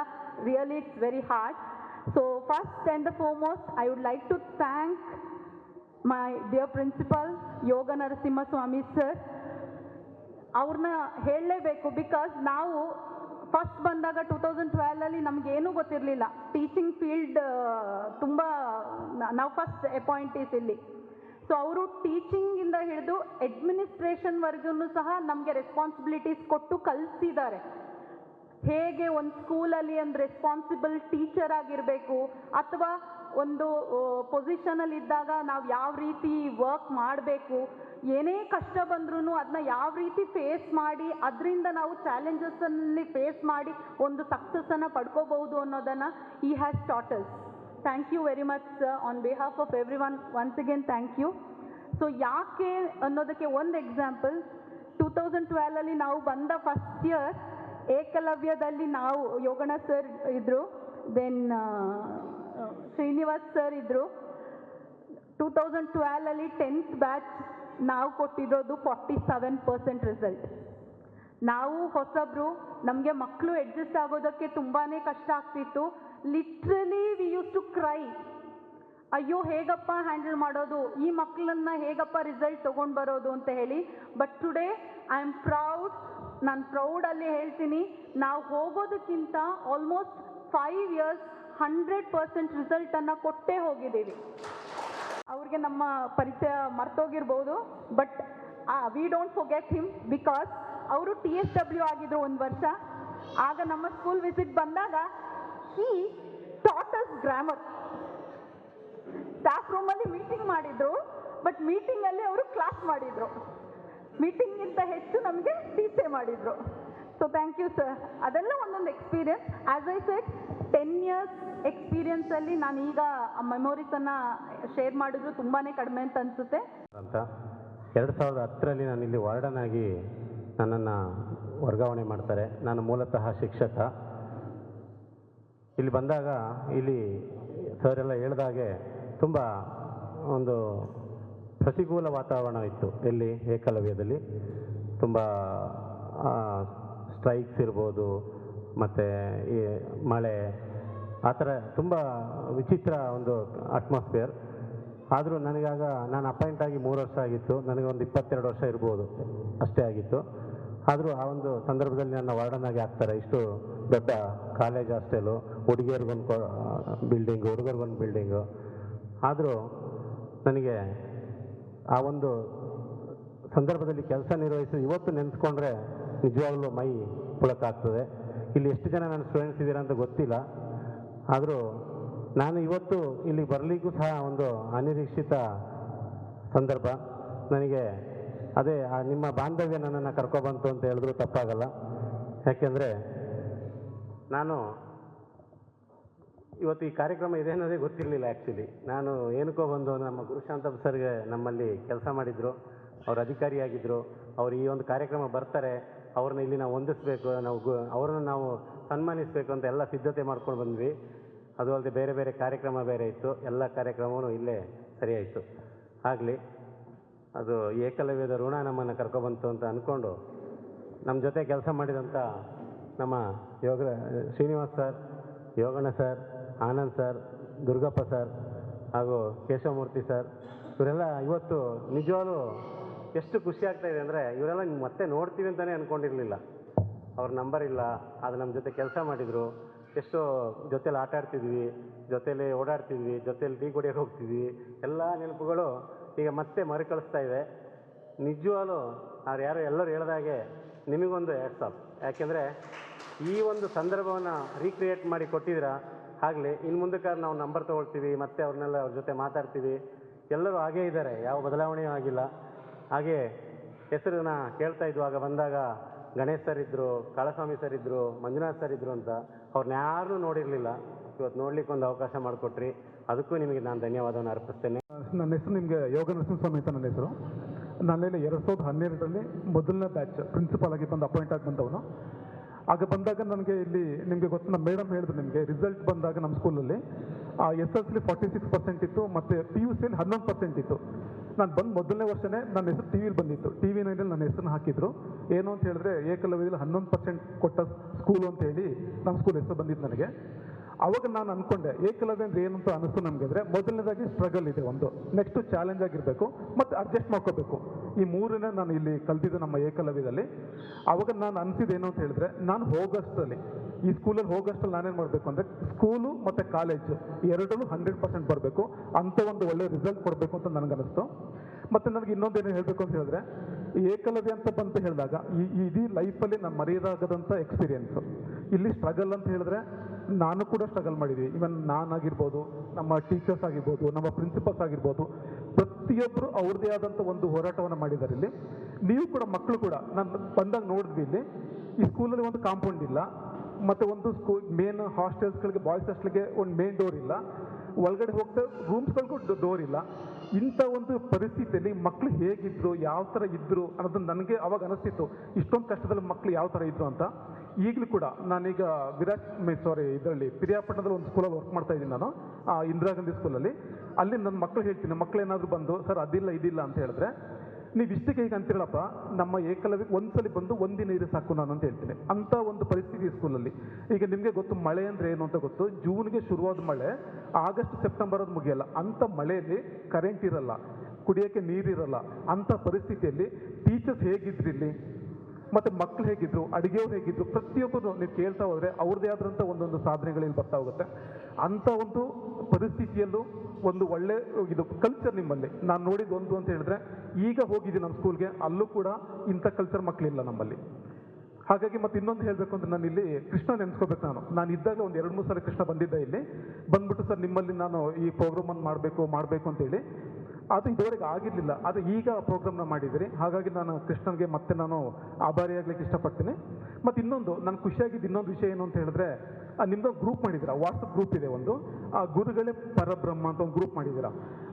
really it's very hard so first and the foremost I would like to thank my dear principal Yoga Narasimha Swamy sir ಅವ್ರನ್ನ ಹೇಳಲೇಬೇಕು because ನಾವು ಫಸ್ಟ್ ಬಂದಾಗ ಟೂ ತೌಸಂಡ್ ಟ್ವೆಲಲ್ಲಿ ನಮಗೇನೂ ಗೊತ್ತಿರಲಿಲ್ಲ. ಟೀಚಿಂಗ್ ಫೀಲ್ಡ್ ತುಂಬ ನಾವು first ಅಪಾಯಿಂಟೀಸ್ ಇಲ್ಲಿ. So ಅವರು ಟೀಚಿಂಗಿಂದ ಹಿಡಿದು ಅಡ್ಮಿನಿಸ್ಟ್ರೇಷನ್ವರೆಗೂ ಸಹ ನಮಗೆ ರೆಸ್ಪಾನ್ಸಿಬಿಲಿಟೀಸ್ ಕೊಟ್ಟು ಕಲಿಸಿದ್ದಾರೆ. ಹೇಗೆ ಒಂದು ಸ್ಕೂಲಲ್ಲಿ ಒಂದು ರೆಸ್ಪಾನ್ಸಿಬಲ್ ಟೀಚರ್ ಆಗಿರಬೇಕು, ಅಥವಾ ಒಂದು ಪೊಸಿಷನಲ್ಲಿ ಇದ್ದಾಗ ನಾವು ಯಾವ ರೀತಿ ವರ್ಕ್ ಮಾಡಬೇಕು ಏನೇ ಕಷ್ಟ ಬಂದ್ರೂ ಅದನ್ನ ಯಾವ ರೀತಿ ಫೇಸ್ ಮಾಡಿ, ಅದರಿಂದ ನಾವು ಚಾಲೆಂಜಸ್ಸಲ್ಲಿ ಫೇಸ್ ಮಾಡಿ ಒಂದು ಸಕ್ಸಸ್ಸನ್ನು ಪಡ್ಕೋಬಹುದು ಅನ್ನೋದನ್ನು ಈ ಹ್ಯಾಸ್ ಟಾಟಸ್ thank you very much on behalf of everyone once again thank you so ಯಾಕೆ ಅನ್ನೋದಕ್ಕೆ ಒಂದು ಎಕ್ಸಾಂಪಲ್ ಟೂ ತೌಸಂಡ್ ಟ್ವೆಲಲ್ಲಿ ನಾವು ಬಂದ ಫಸ್ಟ್ ಇಯರ್ ಏಕಲವ್ಯದಲ್ಲಿ ನಾವು ಯೋಗಣ ಸರ್ ಇದ್ದರು ದೆನ್ ಶ್ರೀನಿವಾಸ್ ಸರ್ ಇದ್ದರು ಟೂ ತೌಸಂಡ್ ಟ್ವೆಲ್ಲಲ್ಲಿ ಟೆಂತ್ ಬ್ಯಾಚ್ ನಾವು ಕೊಟ್ಟಿರೋದು ಫಾರ್ಟಿ ಸೆವೆನ್ ಪರ್ಸೆಂಟ್ ರಿಸಲ್ಟ್ ನಾವು ಹೊಸಬ್ರು, ನಮಗೆ ಮಕ್ಕಳು ಅಡ್ಜಸ್ಟ್ ಆಗೋದಕ್ಕೆ ತುಂಬಾ ಕಷ್ಟ ಆಗ್ತಿತ್ತು. Literally we use to cry ಅಯ್ಯೋ, ಹೇಗಪ್ಪ ಹ್ಯಾಂಡಲ್ ಮಾಡೋದು? ಈ ಮಕ್ಕಳನ್ನ ಹೇಗಪ್ಪ ರಿಸಲ್ಟ್ ತೊಗೊಂಡು ಬರೋದು ಅಂತ ಹೇಳಿ. But today I am proud ನಾನು ಪ್ರೌಡಲ್ಲಿ ಹೇಳ್ತೀನಿ. ನಾವು ಹೋಗೋದಕ್ಕಿಂತ almost five years hundred percent ರಿಸಲ್ಟನ್ನು ಕೊಟ್ಟೇ ಹೋಗಿದ್ದೀವಿ. ಅವ್ರಿಗೆ ನಮ್ಮ ಪರಿಚಯ ಮರ್ತೋಗಿರ್ಬೋದು but we don't forget him because ಅವರು ಟಿ ಎಸ್ ಡಬ್ಲ್ಯೂ ಆಗಿದ್ರು ಒಂದು ವರ್ಷ. ಆಗ ನಮ್ಮ ಸ್ಕೂಲ್ ವಿಸಿಟ್ ಬಂದಾಗ ಈ ಟಾಟಸ್ ಗ್ರಾಮರ್ ಸ್ಟಾಫ್ ರೂಮಲ್ಲಿ ಮೀಟಿಂಗ್ ಮಾಡಿದ್ರು ಬಟ್ ಮೀಟಿಂಗಲ್ಲಿ ಅವರು ಕ್ಲಾಸ್ ಮಾಡಿದರು. ಮೀಟಿಂಗ್ಗಿಂತ ಹೆಚ್ಚು ನಮಗೆ ಟೀಚೆ ಮಾಡಿದ್ರು. ಸೊ ಥ್ಯಾಂಕ್ ಯು ಸರ್ ಅದೆಲ್ಲ ಒಂದೊಂದು experience as I set ten years ಎಕ್ಸ್ಪೀರಿಯನ್ಸಲ್ಲಿ ನಾನು ಈಗ ಮೆಮೊರೀಸನ್ನು ಶೇರ್ ಮಾಡಿದ್ರು ತುಂಬಾ ಕಡಿಮೆ ಅಂತ ಅನಿಸುತ್ತೆ. ಅಂತ. ಎರಡು ಸಾವಿರದ ಹತ್ತರಲ್ಲಿ ನಾನು ಇಲ್ಲಿ ವಾರ್ಡನ್ ಆಗಿ ನನ್ನನ್ನು ವರ್ಗಾವಣೆ ಮಾಡ್ತಾರೆ. ನಾನು ಮೂಲತಃ ಶಿಕ್ಷಕ. ಇಲ್ಲಿ ಬಂದಾಗ ಇಲ್ಲಿ ಸರ್ ಎಲ್ಲ ಹೇಳ್ದಾಗೆ ತುಂಬ ಒಂದು ಪ್ರತಿಕೂಲ ವಾತಾವರಣ ಇತ್ತು. ಇಲ್ಲಿ ಏಕಲವ್ಯದಲ್ಲಿ ತುಂಬ ಸ್ಟ್ರೈಕ್ಸ್ ಇರ್ಬೋದು, ಮತ್ತು ಈ ಮಳೆ, ಆ ಥರ ತುಂಬ ವಿಚಿತ್ರ ಒಂದು ಅಟ್ಮಾಸ್ಫಿಯರ್ ಆದರೂ ನನಗಾಗ, ನಾನು ಅಪಾಯಿಂಟ್ ಆಗಿ ಮೂರು ವರ್ಷ ಆಗಿತ್ತು, ನನಗೆ ಒಂದು ಇಪ್ಪತ್ತೆರಡು ವರ್ಷ ಇರ್ಬೋದು, ಅಷ್ಟೇ ಆಗಿತ್ತು. ಆದರೂ ಆ ಒಂದು ಸಂದರ್ಭದಲ್ಲಿ ನನ್ನ ವಾರ್ಡನ್ ಆಗಿ ಹಾಕ್ತಾರೆ ಇಷ್ಟು ದೊಡ್ಡ ಕಾಲೇಜ್ ಹಾಸ್ಟೆಲು ಹುಡುಗಿಯರಿಗೊಂದು ಬಿಲ್ಡಿಂಗು ಹುಡುಗರಿಗೊಂದು ಬಿಲ್ಡಿಂಗು. ಆದರೂ ನನಗೆ ಆ ಒಂದು ಸಂದರ್ಭದಲ್ಲಿ ಕೆಲಸ ನಿರ್ವಹಿಸಿ, ಇವತ್ತು ನೆನೆಸ್ಕೊಂಡ್ರೆ ನಿಜವಾಗ್ಲೂ ಮೈ ಪುಳಕಾಗ್ತದೆ. ಇಲ್ಲಿ ಎಷ್ಟು ಜನ ನನ್ನ ಸ್ಟೂಡೆಂಟ್ಸ್ ಇದ್ದೀರಾ ಅಂತ ಗೊತ್ತಿಲ್ಲ. ಆದರೂ ನಾನು ಇವತ್ತು ಇಲ್ಲಿ ಬರಲಿಕ್ಕೂ ಸಹ ಒಂದು ಅನಿರೀಕ್ಷಿತ ಸಂದರ್ಭ. ನನಗೆ ಅದೇ, ಆ ನಿಮ್ಮ ಬಾಂಧವ್ಯ ನನ್ನನ್ನು ಕರ್ಕೊಬಂತು ಅಂತ ಹೇಳಿದ್ರು ತಪ್ಪಾಗಲ್ಲ. ಯಾಕೆಂದರೆ ನಾನು ಇವತ್ತು ಈ ಕಾರ್ಯಕ್ರಮ ಇದೆ ಅನ್ನೋದೇ ಗೊತ್ತಿರಲಿಲ್ಲ ಆ್ಯಕ್ಚುಲಿ ನಾನು ಏನಕ್ಕೋ ಬಂದು ನಮ್ಮ ಗುರುಶಾಂತಪ್ಪ ಸರ್ಗೆ ನಮ್ಮಲ್ಲಿ ಕೆಲಸ ಮಾಡಿದರು. ಅವ್ರ ಅಧಿಕಾರಿಯಾಗಿದ್ದರು ಅವರು ಈ ಒಂದು ಕಾರ್ಯಕ್ರಮ ಬರ್ತಾರೆ. ಅವ್ರನ್ನ ಇಲ್ಲಿ ನಾವು ಹೊಂದಿಸ್ಬೇಕು ನಾವು ಗು, ಅವ್ರನ್ನ ನಾವು ಸನ್ಮಾನಿಸಬೇಕು ಅಂತ ಎಲ್ಲ ಸಿದ್ಧತೆ ಮಾಡ್ಕೊಂಡು ಬಂದ್ವಿ. ಅದು ಅಲ್ಲದೆ ಬೇರೆ ಬೇರೆ ಕಾರ್ಯಕ್ರಮ ಬೇರೆ ಇತ್ತು. ಎಲ್ಲ ಕಾರ್ಯಕ್ರಮವೂ ಇಲ್ಲೇ ಸರಿಯಾಯಿತು. ಆಗಲಿ, ಅದು ಏಕಲವ್ಯದ ಋಣ ನಮ್ಮನ್ನು ಕರ್ಕೊಬಂತು ಅಂತ ಅಂದ್ಕೊಂಡು ನಮ್ಮ ಜೊತೆ ಕೆಲಸ ಮಾಡಿದಂಥ ನಮ್ಮ Yoga, Srinivas sir, Yoganna sir, Anand sir, Durgappa sir ಹಾಗೂ ಕೇಶವಮೂರ್ತಿ ಸರ್, ಇವರೆಲ್ಲ ಇವತ್ತು ನಿಜವಾಗ್ಲೂ ಎಷ್ಟು ಖುಷಿ ಆಗ್ತಾ ಇದೆ ಅಂದರೆ ಇವರೆಲ್ಲ ಮತ್ತೆ ನೋಡ್ತೀವಿ ಅಂತಲೇ ಅಂದ್ಕೊಂಡಿರಲಿಲ್ಲ ಅವ್ರ ನಂಬರ್ ಇಲ್ಲ, ಅದು ನಮ್ಮ ಜೊತೆ ಕೆಲಸ ಮಾಡಿದರು, ಎಷ್ಟೋ ಜೊತೇಲಿ ಆಟ ಆಡ್ತಿದ್ವಿ, ಜೊತೇಲಿ ಓಡಾಡ್ತಿದ್ವಿ, ಜೊತೇಲಿ ಟೀ ಕುಡಿಯೋಕೆ ಹೋಗ್ತಿದ್ವಿ, ಎಲ್ಲ ನೆನಪುಗಳು ಈಗ ಮತ್ತೆ ಮರುಕಳಿಸ್ತಾ ಇದೆ ನಿಜವಾಗಲು ಅವ್ರು ಯಾರು ಎಲ್ಲರೂ ಹೇಳ್ದಾಗೆ ನಿಮಗೊಂದು ಎಕ್ಸಾಪ್ ಯಾಕೆಂದರೆ ಈ ಒಂದು ಸಂದರ್ಭವನ್ನು ರೀಕ್ರಿಯೇಟ್ ಮಾಡಿ ಕೊಟ್ಟಿದ್ದೀರಾ, ಆಗಲಿ ಇನ್ನು ಮುಂದಕ್ಕೆ ನಾವು ನಂಬರ್ ತೊಗೊಳ್ತೀವಿ, ಮತ್ತೆ ಅವ್ರನ್ನೆಲ್ಲ ಅವ್ರ ಜೊತೆ ಮಾತಾಡ್ತೀವಿ. ಎಲ್ಲರೂ ಹಾಗೇ ಇದ್ದಾರೆ, ಯಾವ ಬದಲಾವಣೆಯೂ ಆಗಿಲ್ಲ. ಹಾಗೆ ಹೆಸರನ್ನ ಕೇಳ್ತಾ ಇದ್ವಾಗ ಬಂದಾಗ ಗಣೇಶ್ ಸರ್ ಇದ್ದರು ಕಾಳಸ್ವಾಮಿ ಸರ್ ಇದ್ದರು ಮಂಜುನಾಥ್ ಸರ್ ಇದ್ದರು ಅಂತ ಅವ್ರನ್ನ ಯಾರನ್ನೂ ನೋಡಿರಲಿಲ್ಲ. ಇವತ್ತು ನೋಡ್ಲಿಕ್ಕೆ ಒಂದು ಅವಕಾಶ ಮಾಡಿಕೊಟ್ರಿ. ಅದಕ್ಕೂ ನಿಮಗೆ ನಾನು ಧನ್ಯವಾದವನ್ನು ಅರ್ಪಿಸ್ತೇನೆ. ನನ್ನ ಹೆಸರು ನಿಮಗೆ ಯೋಗ ನರಸಿಂಹಸ್ವಾಮಿ ಅಂತ ನನ್ನ ಹೆಸರು. ನನ್ನಲ್ಲಿ ಎರಡು ಸಾವಿರದ ಹನ್ನೆರಡರಲ್ಲಿ ಮೊದಲನೇ ಬ್ಯಾಚ್ ಪ್ರಿನ್ಸಿಪಾಲ್ ಆಗಿ ಬಂದು ಅಪಾಯಿಂಟ್ ಆಗಿ ಬಂದವನು. ಆಗ ಬಂದಾಗ ನನಗೆ ಇಲ್ಲಿ ನಿಮಗೆ ಗೊತ್ತು ನಮ್ಮ ಮೇಡಮ್ ಹೇಳಿದ್ರು ನಿಮಗೆ ರಿಸಲ್ಟ್ ಬಂದಾಗ ನಮ್ಮ ಸ್ಕೂಲಲ್ಲಿ S L C forty six percent ಇತ್ತು, ಮತ್ತು ಪಿ ಯು ಸಿಯಲ್ಲಿ ಹನ್ನೊಂದು ಪರ್ಸೆಂಟ್ ಇತ್ತು. ನಾನು ಬಂದು ಮೊದಲನೇ ವರ್ಷನೇ ನನ್ನ ಹೆಸರು ಟಿ ವಿಲಿ ಬಂದಿತ್ತು. ಟಿ ವಿ ನೈನಲ್ಲಿ ನನ್ನ ಹೆಸರನ್ನ ಹಾಕಿದ್ರು. ಏನು ಅಂತ ಹೇಳಿದ್ರೆ ಏಕಲವ್ಯದಲ್ಲಿ ಹನ್ನೊಂದು ಪರ್ಸೆಂಟ್ ಕೊಟ್ಟ ಸ್ಕೂಲು ಅಂತ ಹೇಳಿ ನಮ್ಮ ಸ್ಕೂಲ್ ಹೆಸರು ಬಂದಿತ್ತು ನನಗೆ. ಅವಾಗ ನಾನು ಅಂದ್ಕೊಂಡೆ ಏಕಲವ್ಯ ಅಂದ್ರೆ ಏನು ಅಂತ ಅನಿಸ್ತು ನಮಗೆ ಅಂದರೆ ಮೊದಲನೇದಾಗಿ ಸ್ಟ್ರಗಲ್ ಇದೆ ಒಂದು. ನೆಕ್ಸ್ಟ್ ಚಾಲೆಂಜ್ ಆಗಿರಬೇಕು, ಮತ್ತು ಅಡ್ಜಸ್ಟ್ ಮಾಡ್ಕೋಬೇಕು. ಈ ಮೂರನೇ ನಾನು ಇಲ್ಲಿ ಕಲ್ತಿದ್ದೆ ನಮ್ಮ ಏಕಲವ್ಯದಲ್ಲಿ. ಅವಾಗ ನಾನು ಅನಿಸಿದ್ದೇನು ಅಂತ ಹೇಳಿದ್ರೆ, ನಾನು ಹೋಗಷ್ಟಲ್ಲಿ ಈ ಸ್ಕೂಲಲ್ಲಿ ಹೋಗೋಷ್ಟಲ್ಲಿ ನಾನೇನು ಮಾಡಬೇಕು ಅಂದರೆ ಸ್ಕೂಲು ಮತ್ತು ಕಾಲೇಜು ಎರಡರಲ್ಲೂ ಹಂಡ್ರೆಡ್ ಪರ್ಸೆಂಟ್ ಬರಬೇಕು. ಅಂತ ಒಂದು ಒಳ್ಳೆ ರಿಸಲ್ಟ್ ಕೊಡಬೇಕು ಅಂತ ನನಗನ್ನಿಸ್ತು. ಮತ್ತು ನನಗೆ ಇನ್ನೊಂದೇನು ಹೇಳಬೇಕು ಅಂತ ಹೇಳಿದ್ರೆ ಏಕಲವ್ಯ ಅಂತ ಬಂತು ಹೇಳಿದಾಗ, ಈ ಈ ಇಡೀ ಲೈಫಲ್ಲಿ ನಾನು ಮರೆಯದಾಗದಂಥ ಎಕ್ಸ್ಪೀರಿಯೆನ್ಸು ಇಲ್ಲಿ ಸ್ಟ್ರಗಲ್ ಅಂತ ಹೇಳಿದ್ರೆ, ನಾನು ಕೂಡ ಸ್ಟ್ರಗಲ್ ಮಾಡಿದ್ವಿ. ಇವನ್ ನಾನಾಗಿರ್ಬೋದು, ನಮ್ಮ ಟೀಚರ್ಸ್ ಆಗಿರ್ಬೋದು, ನಮ್ಮ ಪ್ರಿನ್ಸಿಪಲ್ಸ್ ಆಗಿರ್ಬೋದು ಪ್ರತಿಯೊಬ್ಬರು ಅವ್ರದ್ದೇ ಆದಂಥ ಒಂದು ಹೋರಾಟವನ್ನು ಮಾಡಿದ್ದಾರೆ ಇಲ್ಲಿ. ನೀವು ಕೂಡ ಮಕ್ಕಳು ಕೂಡ, ನಾನು ಬಂದಾಗ ನೋಡಿದ್ವಿ ಇಲ್ಲಿ, ಈ ಸ್ಕೂಲಲ್ಲಿ ಒಂದು ಕಾಂಪೌಂಡ್ ಇಲ್ಲ. ಮತ್ತು ಒಂದು ಸ್ಕೂಲ್ ಮೇನ್ ಹಾಸ್ಟೆಲ್ಸ್ಗಳಿಗೆ ಬಾಯ್ಸ್ ಹಾಸ್ಟೆಲ್ಗೆ ಒಂದು ಮೇನ್ ಡೋರ್ ಇಲ್ಲ. ಒಳಗಡೆ ಹೋಗ್ತಾ ರೂಮ್ಸ್ಗಳಿಗೂ ಡೋರ್ ಇಲ್ಲ. ಇಂಥ ಒಂದು ಪರಿಸ್ಥಿತಿಯಲ್ಲಿ ಮಕ್ಕಳು ಹೇಗಿದ್ರು ಯಾವ ಥರ ಇದ್ದರು ಅನ್ನೋದು ನನಗೆ ಅವಾಗ ಅನಿಸ್ತಿತ್ತು. ಇಷ್ಟೊಂದು ಕಷ್ಟದಲ್ಲಿ ಮಕ್ಕಳು ಯಾವ ಥರ ಇದ್ರು ಅಂತ. ಈಗಲೂ ಕೂಡ ನಾನೀಗ ವಿರಾಟ್ ಸಾರಿ ಇದರಲ್ಲಿ ಪಿರಿಯಾಪಟ್ಟಣದಲ್ಲಿ ಒಂದು ಸ್ಕೂಲಲ್ಲಿ ವರ್ಕ್ ಮಾಡ್ತಾ ಇದ್ದೀನಿ ನಾನು ಆ, ಇಂದಿರಾ ಗಾಂಧಿ ಸ್ಕೂಲಲ್ಲಿ ಅಲ್ಲಿ. ನನ್ನ ಮಕ್ಕಳು ಹೇಳ್ತೀನಿ ಮಕ್ಕಳು ಏನಾದರೂ ಬಂದು ಸರ್ ಅದಿಲ್ಲ ಇದಿಲ್ಲ ಅಂತ ಹೇಳಿದ್ರೆ ನೀವು ಇಷ್ಟಕ್ಕೆ ಈಗ ಅಂತಿರಲ್ಲಪ್ಪ, ನಮ್ಮ ಏಕಲವ್ಯ ಒಂದ್ಸಲಿ ಬಂದು ಒಂದಿನ ಇರಿ ಸಾಕು ನಾನು ಅಂತ ಹೇಳ್ತೀನಿ. ಅಂತ ಒಂದು ಪರಿಸ್ಥಿತಿ ಸ್ಕೂಲಲ್ಲಿ ಈಗ ನಿಮಗೆ ಗೊತ್ತು, ಮಳೆ ಅಂದ್ರೆ ಏನು ಅಂತ ಗೊತ್ತು. ಜೂನ್ಗೆ ಶುರುವಾದ ಮಳೆ, ಆಗಸ್ಟ್, ಸೆಪ್ಟೆಂಬರ್ ಅದು ಮುಗಿಯಲ್ಲ. ಅಂತ ಮಳೆಯಲ್ಲಿ ಕರೆಂಟ್ ಇರಲ್ಲ, ಕುಡಿಯೋಕ್ಕೆ ನೀರಿರಲ್ಲ ಅಂತ ಪರಿಸ್ಥಿತಿಯಲ್ಲಿ ಟೀಚರ್ಸ್ ಹೇಗಿದ್ರು ಇಲ್ಲಿ? ಮತ್ತೆ ಮಕ್ಳು ಹೇಗಿದ್ರು? ಅಡುಗೆಯವ್ರು ಹೇಗಿದ್ರು? ಪ್ರತಿಯೊಬ್ಬರು ನೀವು ಕೇಳ್ತಾ ಹೋದ್ರೆ ಅವ್ರದ್ದೇ ಆದಂಥ ಒಂದೊಂದು ಸಾಧನೆಗಳಲ್ಲಿ ಬರ್ತಾ ಹೋಗುತ್ತೆ. ಅಂಥ ಒಂದು ಪರಿಸ್ಥಿತಿಯಲ್ಲೂ ಒಂದು ಒಳ್ಳೆ ಇದು ಕಲ್ಚರ್ ನಿಮ್ಮಲ್ಲಿ. ನಾನು ನೋಡಿದ್ದು ಒಂದು ಅಂತ ಹೇಳಿದ್ರೆ, ಈಗ ಹೋಗಿದ್ದೀನಿ ನಮ್ಮ ಸ್ಕೂಲ್ಗೆ ಅಲ್ಲೂ ಕೂಡ ಇಂಥ ಕಲ್ಚರ್ ಮಕ್ಕಳಿಲ್ಲ ನಮ್ಮಲ್ಲಿ. ಹಾಗಾಗಿ ಮತ್ತೆ ಇನ್ನೊಂದು ಹೇಳಬೇಕು ಅಂದ್ರೆ ನಾನು ಇಲ್ಲಿ ಕೃಷ್ಣ ನೆನೆಸ್ಕೋಬೇಕು ನಾನು. ನಾನು ಇದ್ದಾಗ ಒಂದು ಎರಡು ಮೂರು ಸಲ ಕೃಷ್ಣ ಬಂದಿದ್ದೆ ಇಲ್ಲಿ. ಬಂದ್ಬಿಟ್ಟು ಸರ್ ನಿಮ್ಮಲ್ಲಿ ನಾನು ಈ ಪ್ರೋಗ್ರಾಮನ್ನು ಮಾಡಬೇಕು ಮಾಡಬೇಕು ಅಂತೇಳಿ ಅದು ಇದುವರೆಗೆ ಆಗಿರಲಿಲ್ಲ. ಆದರೆ ಈಗ ಪ್ರೋಗ್ರಾಮ್ನ ಮಾಡಿದ್ದೀರಿ ಹಾಗಾಗಿ ನಾನು ಕೃಷ್ಣನಿಗೆ ಮತ್ತೆ ನಾನು ಆಭಾರಿಯಾಗಲಿಕ್ಕೆ ಇಷ್ಟಪಡ್ತೀನಿ. ಮತ್ತು ಇನ್ನೊಂದು, ನಾನು ಖುಷಿಯಾಗಿದ್ದು ಇನ್ನೊಂದು ವಿಷಯ ಏನು ಅಂತ ಹೇಳಿದ್ರೆ ಆ, ನಿಮ್ದೊಂದು ಗ್ರೂಪ್ ಮಾಡಿದ್ದೀರಾ? ವಾಟ್ಸಪ್ ಗ್ರೂಪ್ ಇದೆ ಒಂದು. ಆ ಗುರುಗಳೇ ಪರಬ್ರಹ್ಮ ಅಂತ ಒಂದು ಗ್ರೂಪ್ ಮಾಡಿದ್ದೀರಾ?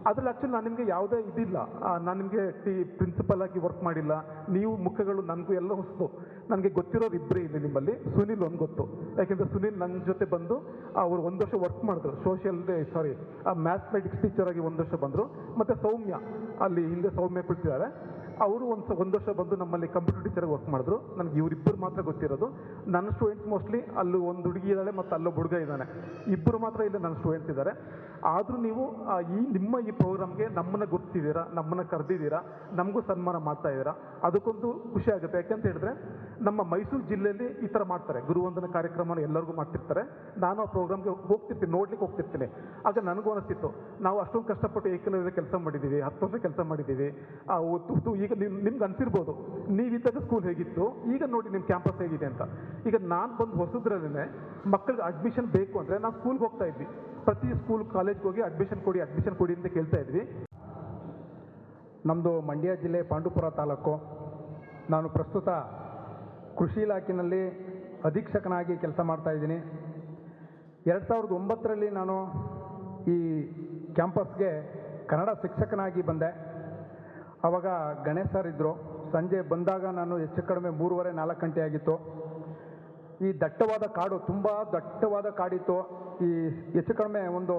ಅದ್ರಲ್ಲಿ ಆ್ಯಕ್ಚುಲಿ ನಾನು ನಿಮಗೆ ಯಾವುದೇ ಇದಿಲ್ಲ. ನಾನು ನಿಮಗೆ ಟಿ ಪ್ರಿನ್ಸಿಪಲ್ ಆಗಿ ವರ್ಕ್ ಮಾಡಿಲ್ಲ. ನೀವು ಮುಖಗಳು ನನಗೂ ಎಲ್ಲ ಹೊಸ್ತು. ನನಗೆ ಗೊತ್ತಿರೋರು ಇಬ್ಬರೇ ಇಲ್ಲಿ ನಿಮ್ಮಲ್ಲಿ. ಸುನಿಲ್ ಒಂದು ಗೊತ್ತು. ಯಾಕೆಂದರೆ ಸುನಿಲ್ ನನ್ನ ಜೊತೆ ಬಂದು ಅವರು ಒಂದು ವರ್ಷ ವರ್ಕ್ ಮಾಡಿದ್ರು. ಸೋಷಿಯಲ್ ಸಾರಿ ಮ್ಯಾಥಮೆಟಿಕ್ಸ್ ಟೀಚರ್ ಆಗಿ ಒಂದು ವರ್ಷ ಬಂದರು. ಮತ್ತು ಸೌಮ್ಯ. ಅಲ್ಲಿ ಹಿಂದೆ ಸೌಮ್ಯ ಕುಳಿತಿದ್ದಾರೆ. ಅವರು ಒಂದು ಒಂದು ವರ್ಷ ಬಂದು ನಮ್ಮಲ್ಲಿ ಕಂಪ್ಯೂಟರ್ ಟೀಚರ್ ವರ್ಕ್ ಮಾಡಿದ್ರು. ನನಗೆ ಇವರಿಬ್ಬರು ಮಾತ್ರ ಗೊತ್ತಿರೋದು. ನನ್ನ ಸ್ಟೂಡೆಂಟ್ಸ್ ಮೋಸ್ಟ್ಲಿ ಅಲ್ಲಿ ಒಂದು ಹುಡುಗಿ ಇದ್ದಾಳೆ ಮತ್ತು ಅಲ್ಲೊಬ್ಬ ಹುಡುಗ ಇದ್ದಾನೆ. ಇಬ್ಬರು ಮಾತ್ರ ಇಲ್ಲಿ ನನ್ನ ಸ್ಟೂಡೆಂಟ್ಸ್ ಇದ್ದಾರೆ ಆದರೂ ನೀವು ಈ ನಿಮ್ಮ ಈ ಪ್ರೋಗ್ರಾಮ್ಗೆ ನಮ್ಮನ್ನು ಗುರ್ತಿದ್ದೀರಾ ನಮ್ಮನ್ನು ಕರೆದಿದ್ದೀರಾ ನಮಗೂ ಸನ್ಮಾನ ಮಾಡ್ತಾ ಇದ್ದೀರಾ ಅದಕ್ಕೊಂದು ಖುಷಿ ಆಗುತ್ತೆ. ಯಾಕೆಂತ ಹೇಳಿದ್ರೆ, ನಮ್ಮ ಮೈಸೂರು ಜಿಲ್ಲೆಯಲ್ಲಿ ಈ ಥರ ಮಾಡ್ತಾರೆ. ಗುರುವಂದನ ಕಾರ್ಯಕ್ರಮನ ಎಲ್ಲರಿಗೂ ಮಾಡ್ತಿರ್ತಾರೆ. ನಾನು ಆ ಪ್ರೋಗ್ರಾಮ್ಗೆ ಹೋಗ್ತಿರ್ತೀನಿ, ನೋಡ್ಲಿಕ್ಕೆ ಹೋಗ್ತಿರ್ತೀನಿ. ಆಗ ನನಗೂ ಅನಿಸ್ತಿತ್ತು, ನಾವು ಅಷ್ಟೊಂದು ಕಷ್ಟಪಟ್ಟು ಏಕಲವ್ಯದ ಕೆಲಸ ಮಾಡಿದ್ದೀವಿ ಹತ್ತು ವರ್ಷ ಕೆಲಸ ಮಾಡಿದ್ದೀವಿ ಉತ್ತು ಈಗ ನಿಮ್, ನಿಮ್ಗೆ ಅನ್ಸಿರ್ಬೋದು. ನೀವಿದ್ದಾಗ ಸ್ಕೂಲ್ ಹೇಗಿತ್ತು? ಈಗ ನೋಡಿ ನಿಮ್ಮ ಕ್ಯಾಂಪಸ್ ಹೇಗಿದೆ ಅಂತ. ಈಗ ನಾನು ಬಂದು ಹೊಸದ್ರಲ್ಲೇ ಮಕ್ಕಳಿಗೆ ಅಡ್ಮಿಷನ್ ಬೇಕು ಅಂದರೆ ನಾವು ಸ್ಕೂಲ್ಗೆ ಹೋಗ್ತಾ ಇದ್ವಿ. ಪ್ರತಿ ಸ್ಕೂಲ್ ಕಾಲೇಜ್ಗೆ ಹೋಗಿ ಅಡ್ಮಿಷನ್ ಕೊಡಿ ಅಡ್ಮಿಷನ್ ಕೊಡಿ ಅಂತ ಕೇಳ್ತಾ ಇದ್ವಿ. ನಮ್ಮದು ಮಂಡ್ಯ ಜಿಲ್ಲೆ ಪಾಂಡುಪುರ ತಾಲೂಕು. ನಾನು ಪ್ರಸ್ತುತ ಕೃಷಿ ಇಲಾಖೆಯಲ್ಲಿ ಅಧೀಕ್ಷಕನಾಗಿ ಕೆಲಸ ಮಾಡ್ತಾ ಇದ್ದೀನಿ. ಎರಡು ಸಾವಿರದ ಒಂಬತ್ತರಲ್ಲಿ ನಾನು ಈ ಕ್ಯಾಂಪಸ್ಗೆ ಕನ್ನಡ ಶಿಕ್ಷಕನಾಗಿ ಬಂದೆ. ಆವಾಗ ಗಣೇಶ್ ಸರ್ ಇದ್ದರು ಸಂಜೆ ಬಂದಾಗ ನಾನು ಹೆಚ್ಚು ಕಡಿಮೆ ಮೂರುವರೆ, ನಾಲ್ಕು ಗಂಟೆ ಆಗಿತ್ತು. ಈ ದಟ್ಟವಾದ ಕಾಡು, ತುಂಬ ದಟ್ಟವಾದ ಕಾಡಿತ್ತು. ಈ ಹೆಚ್ಚು ಕಡಿಮೆ ಒಂದು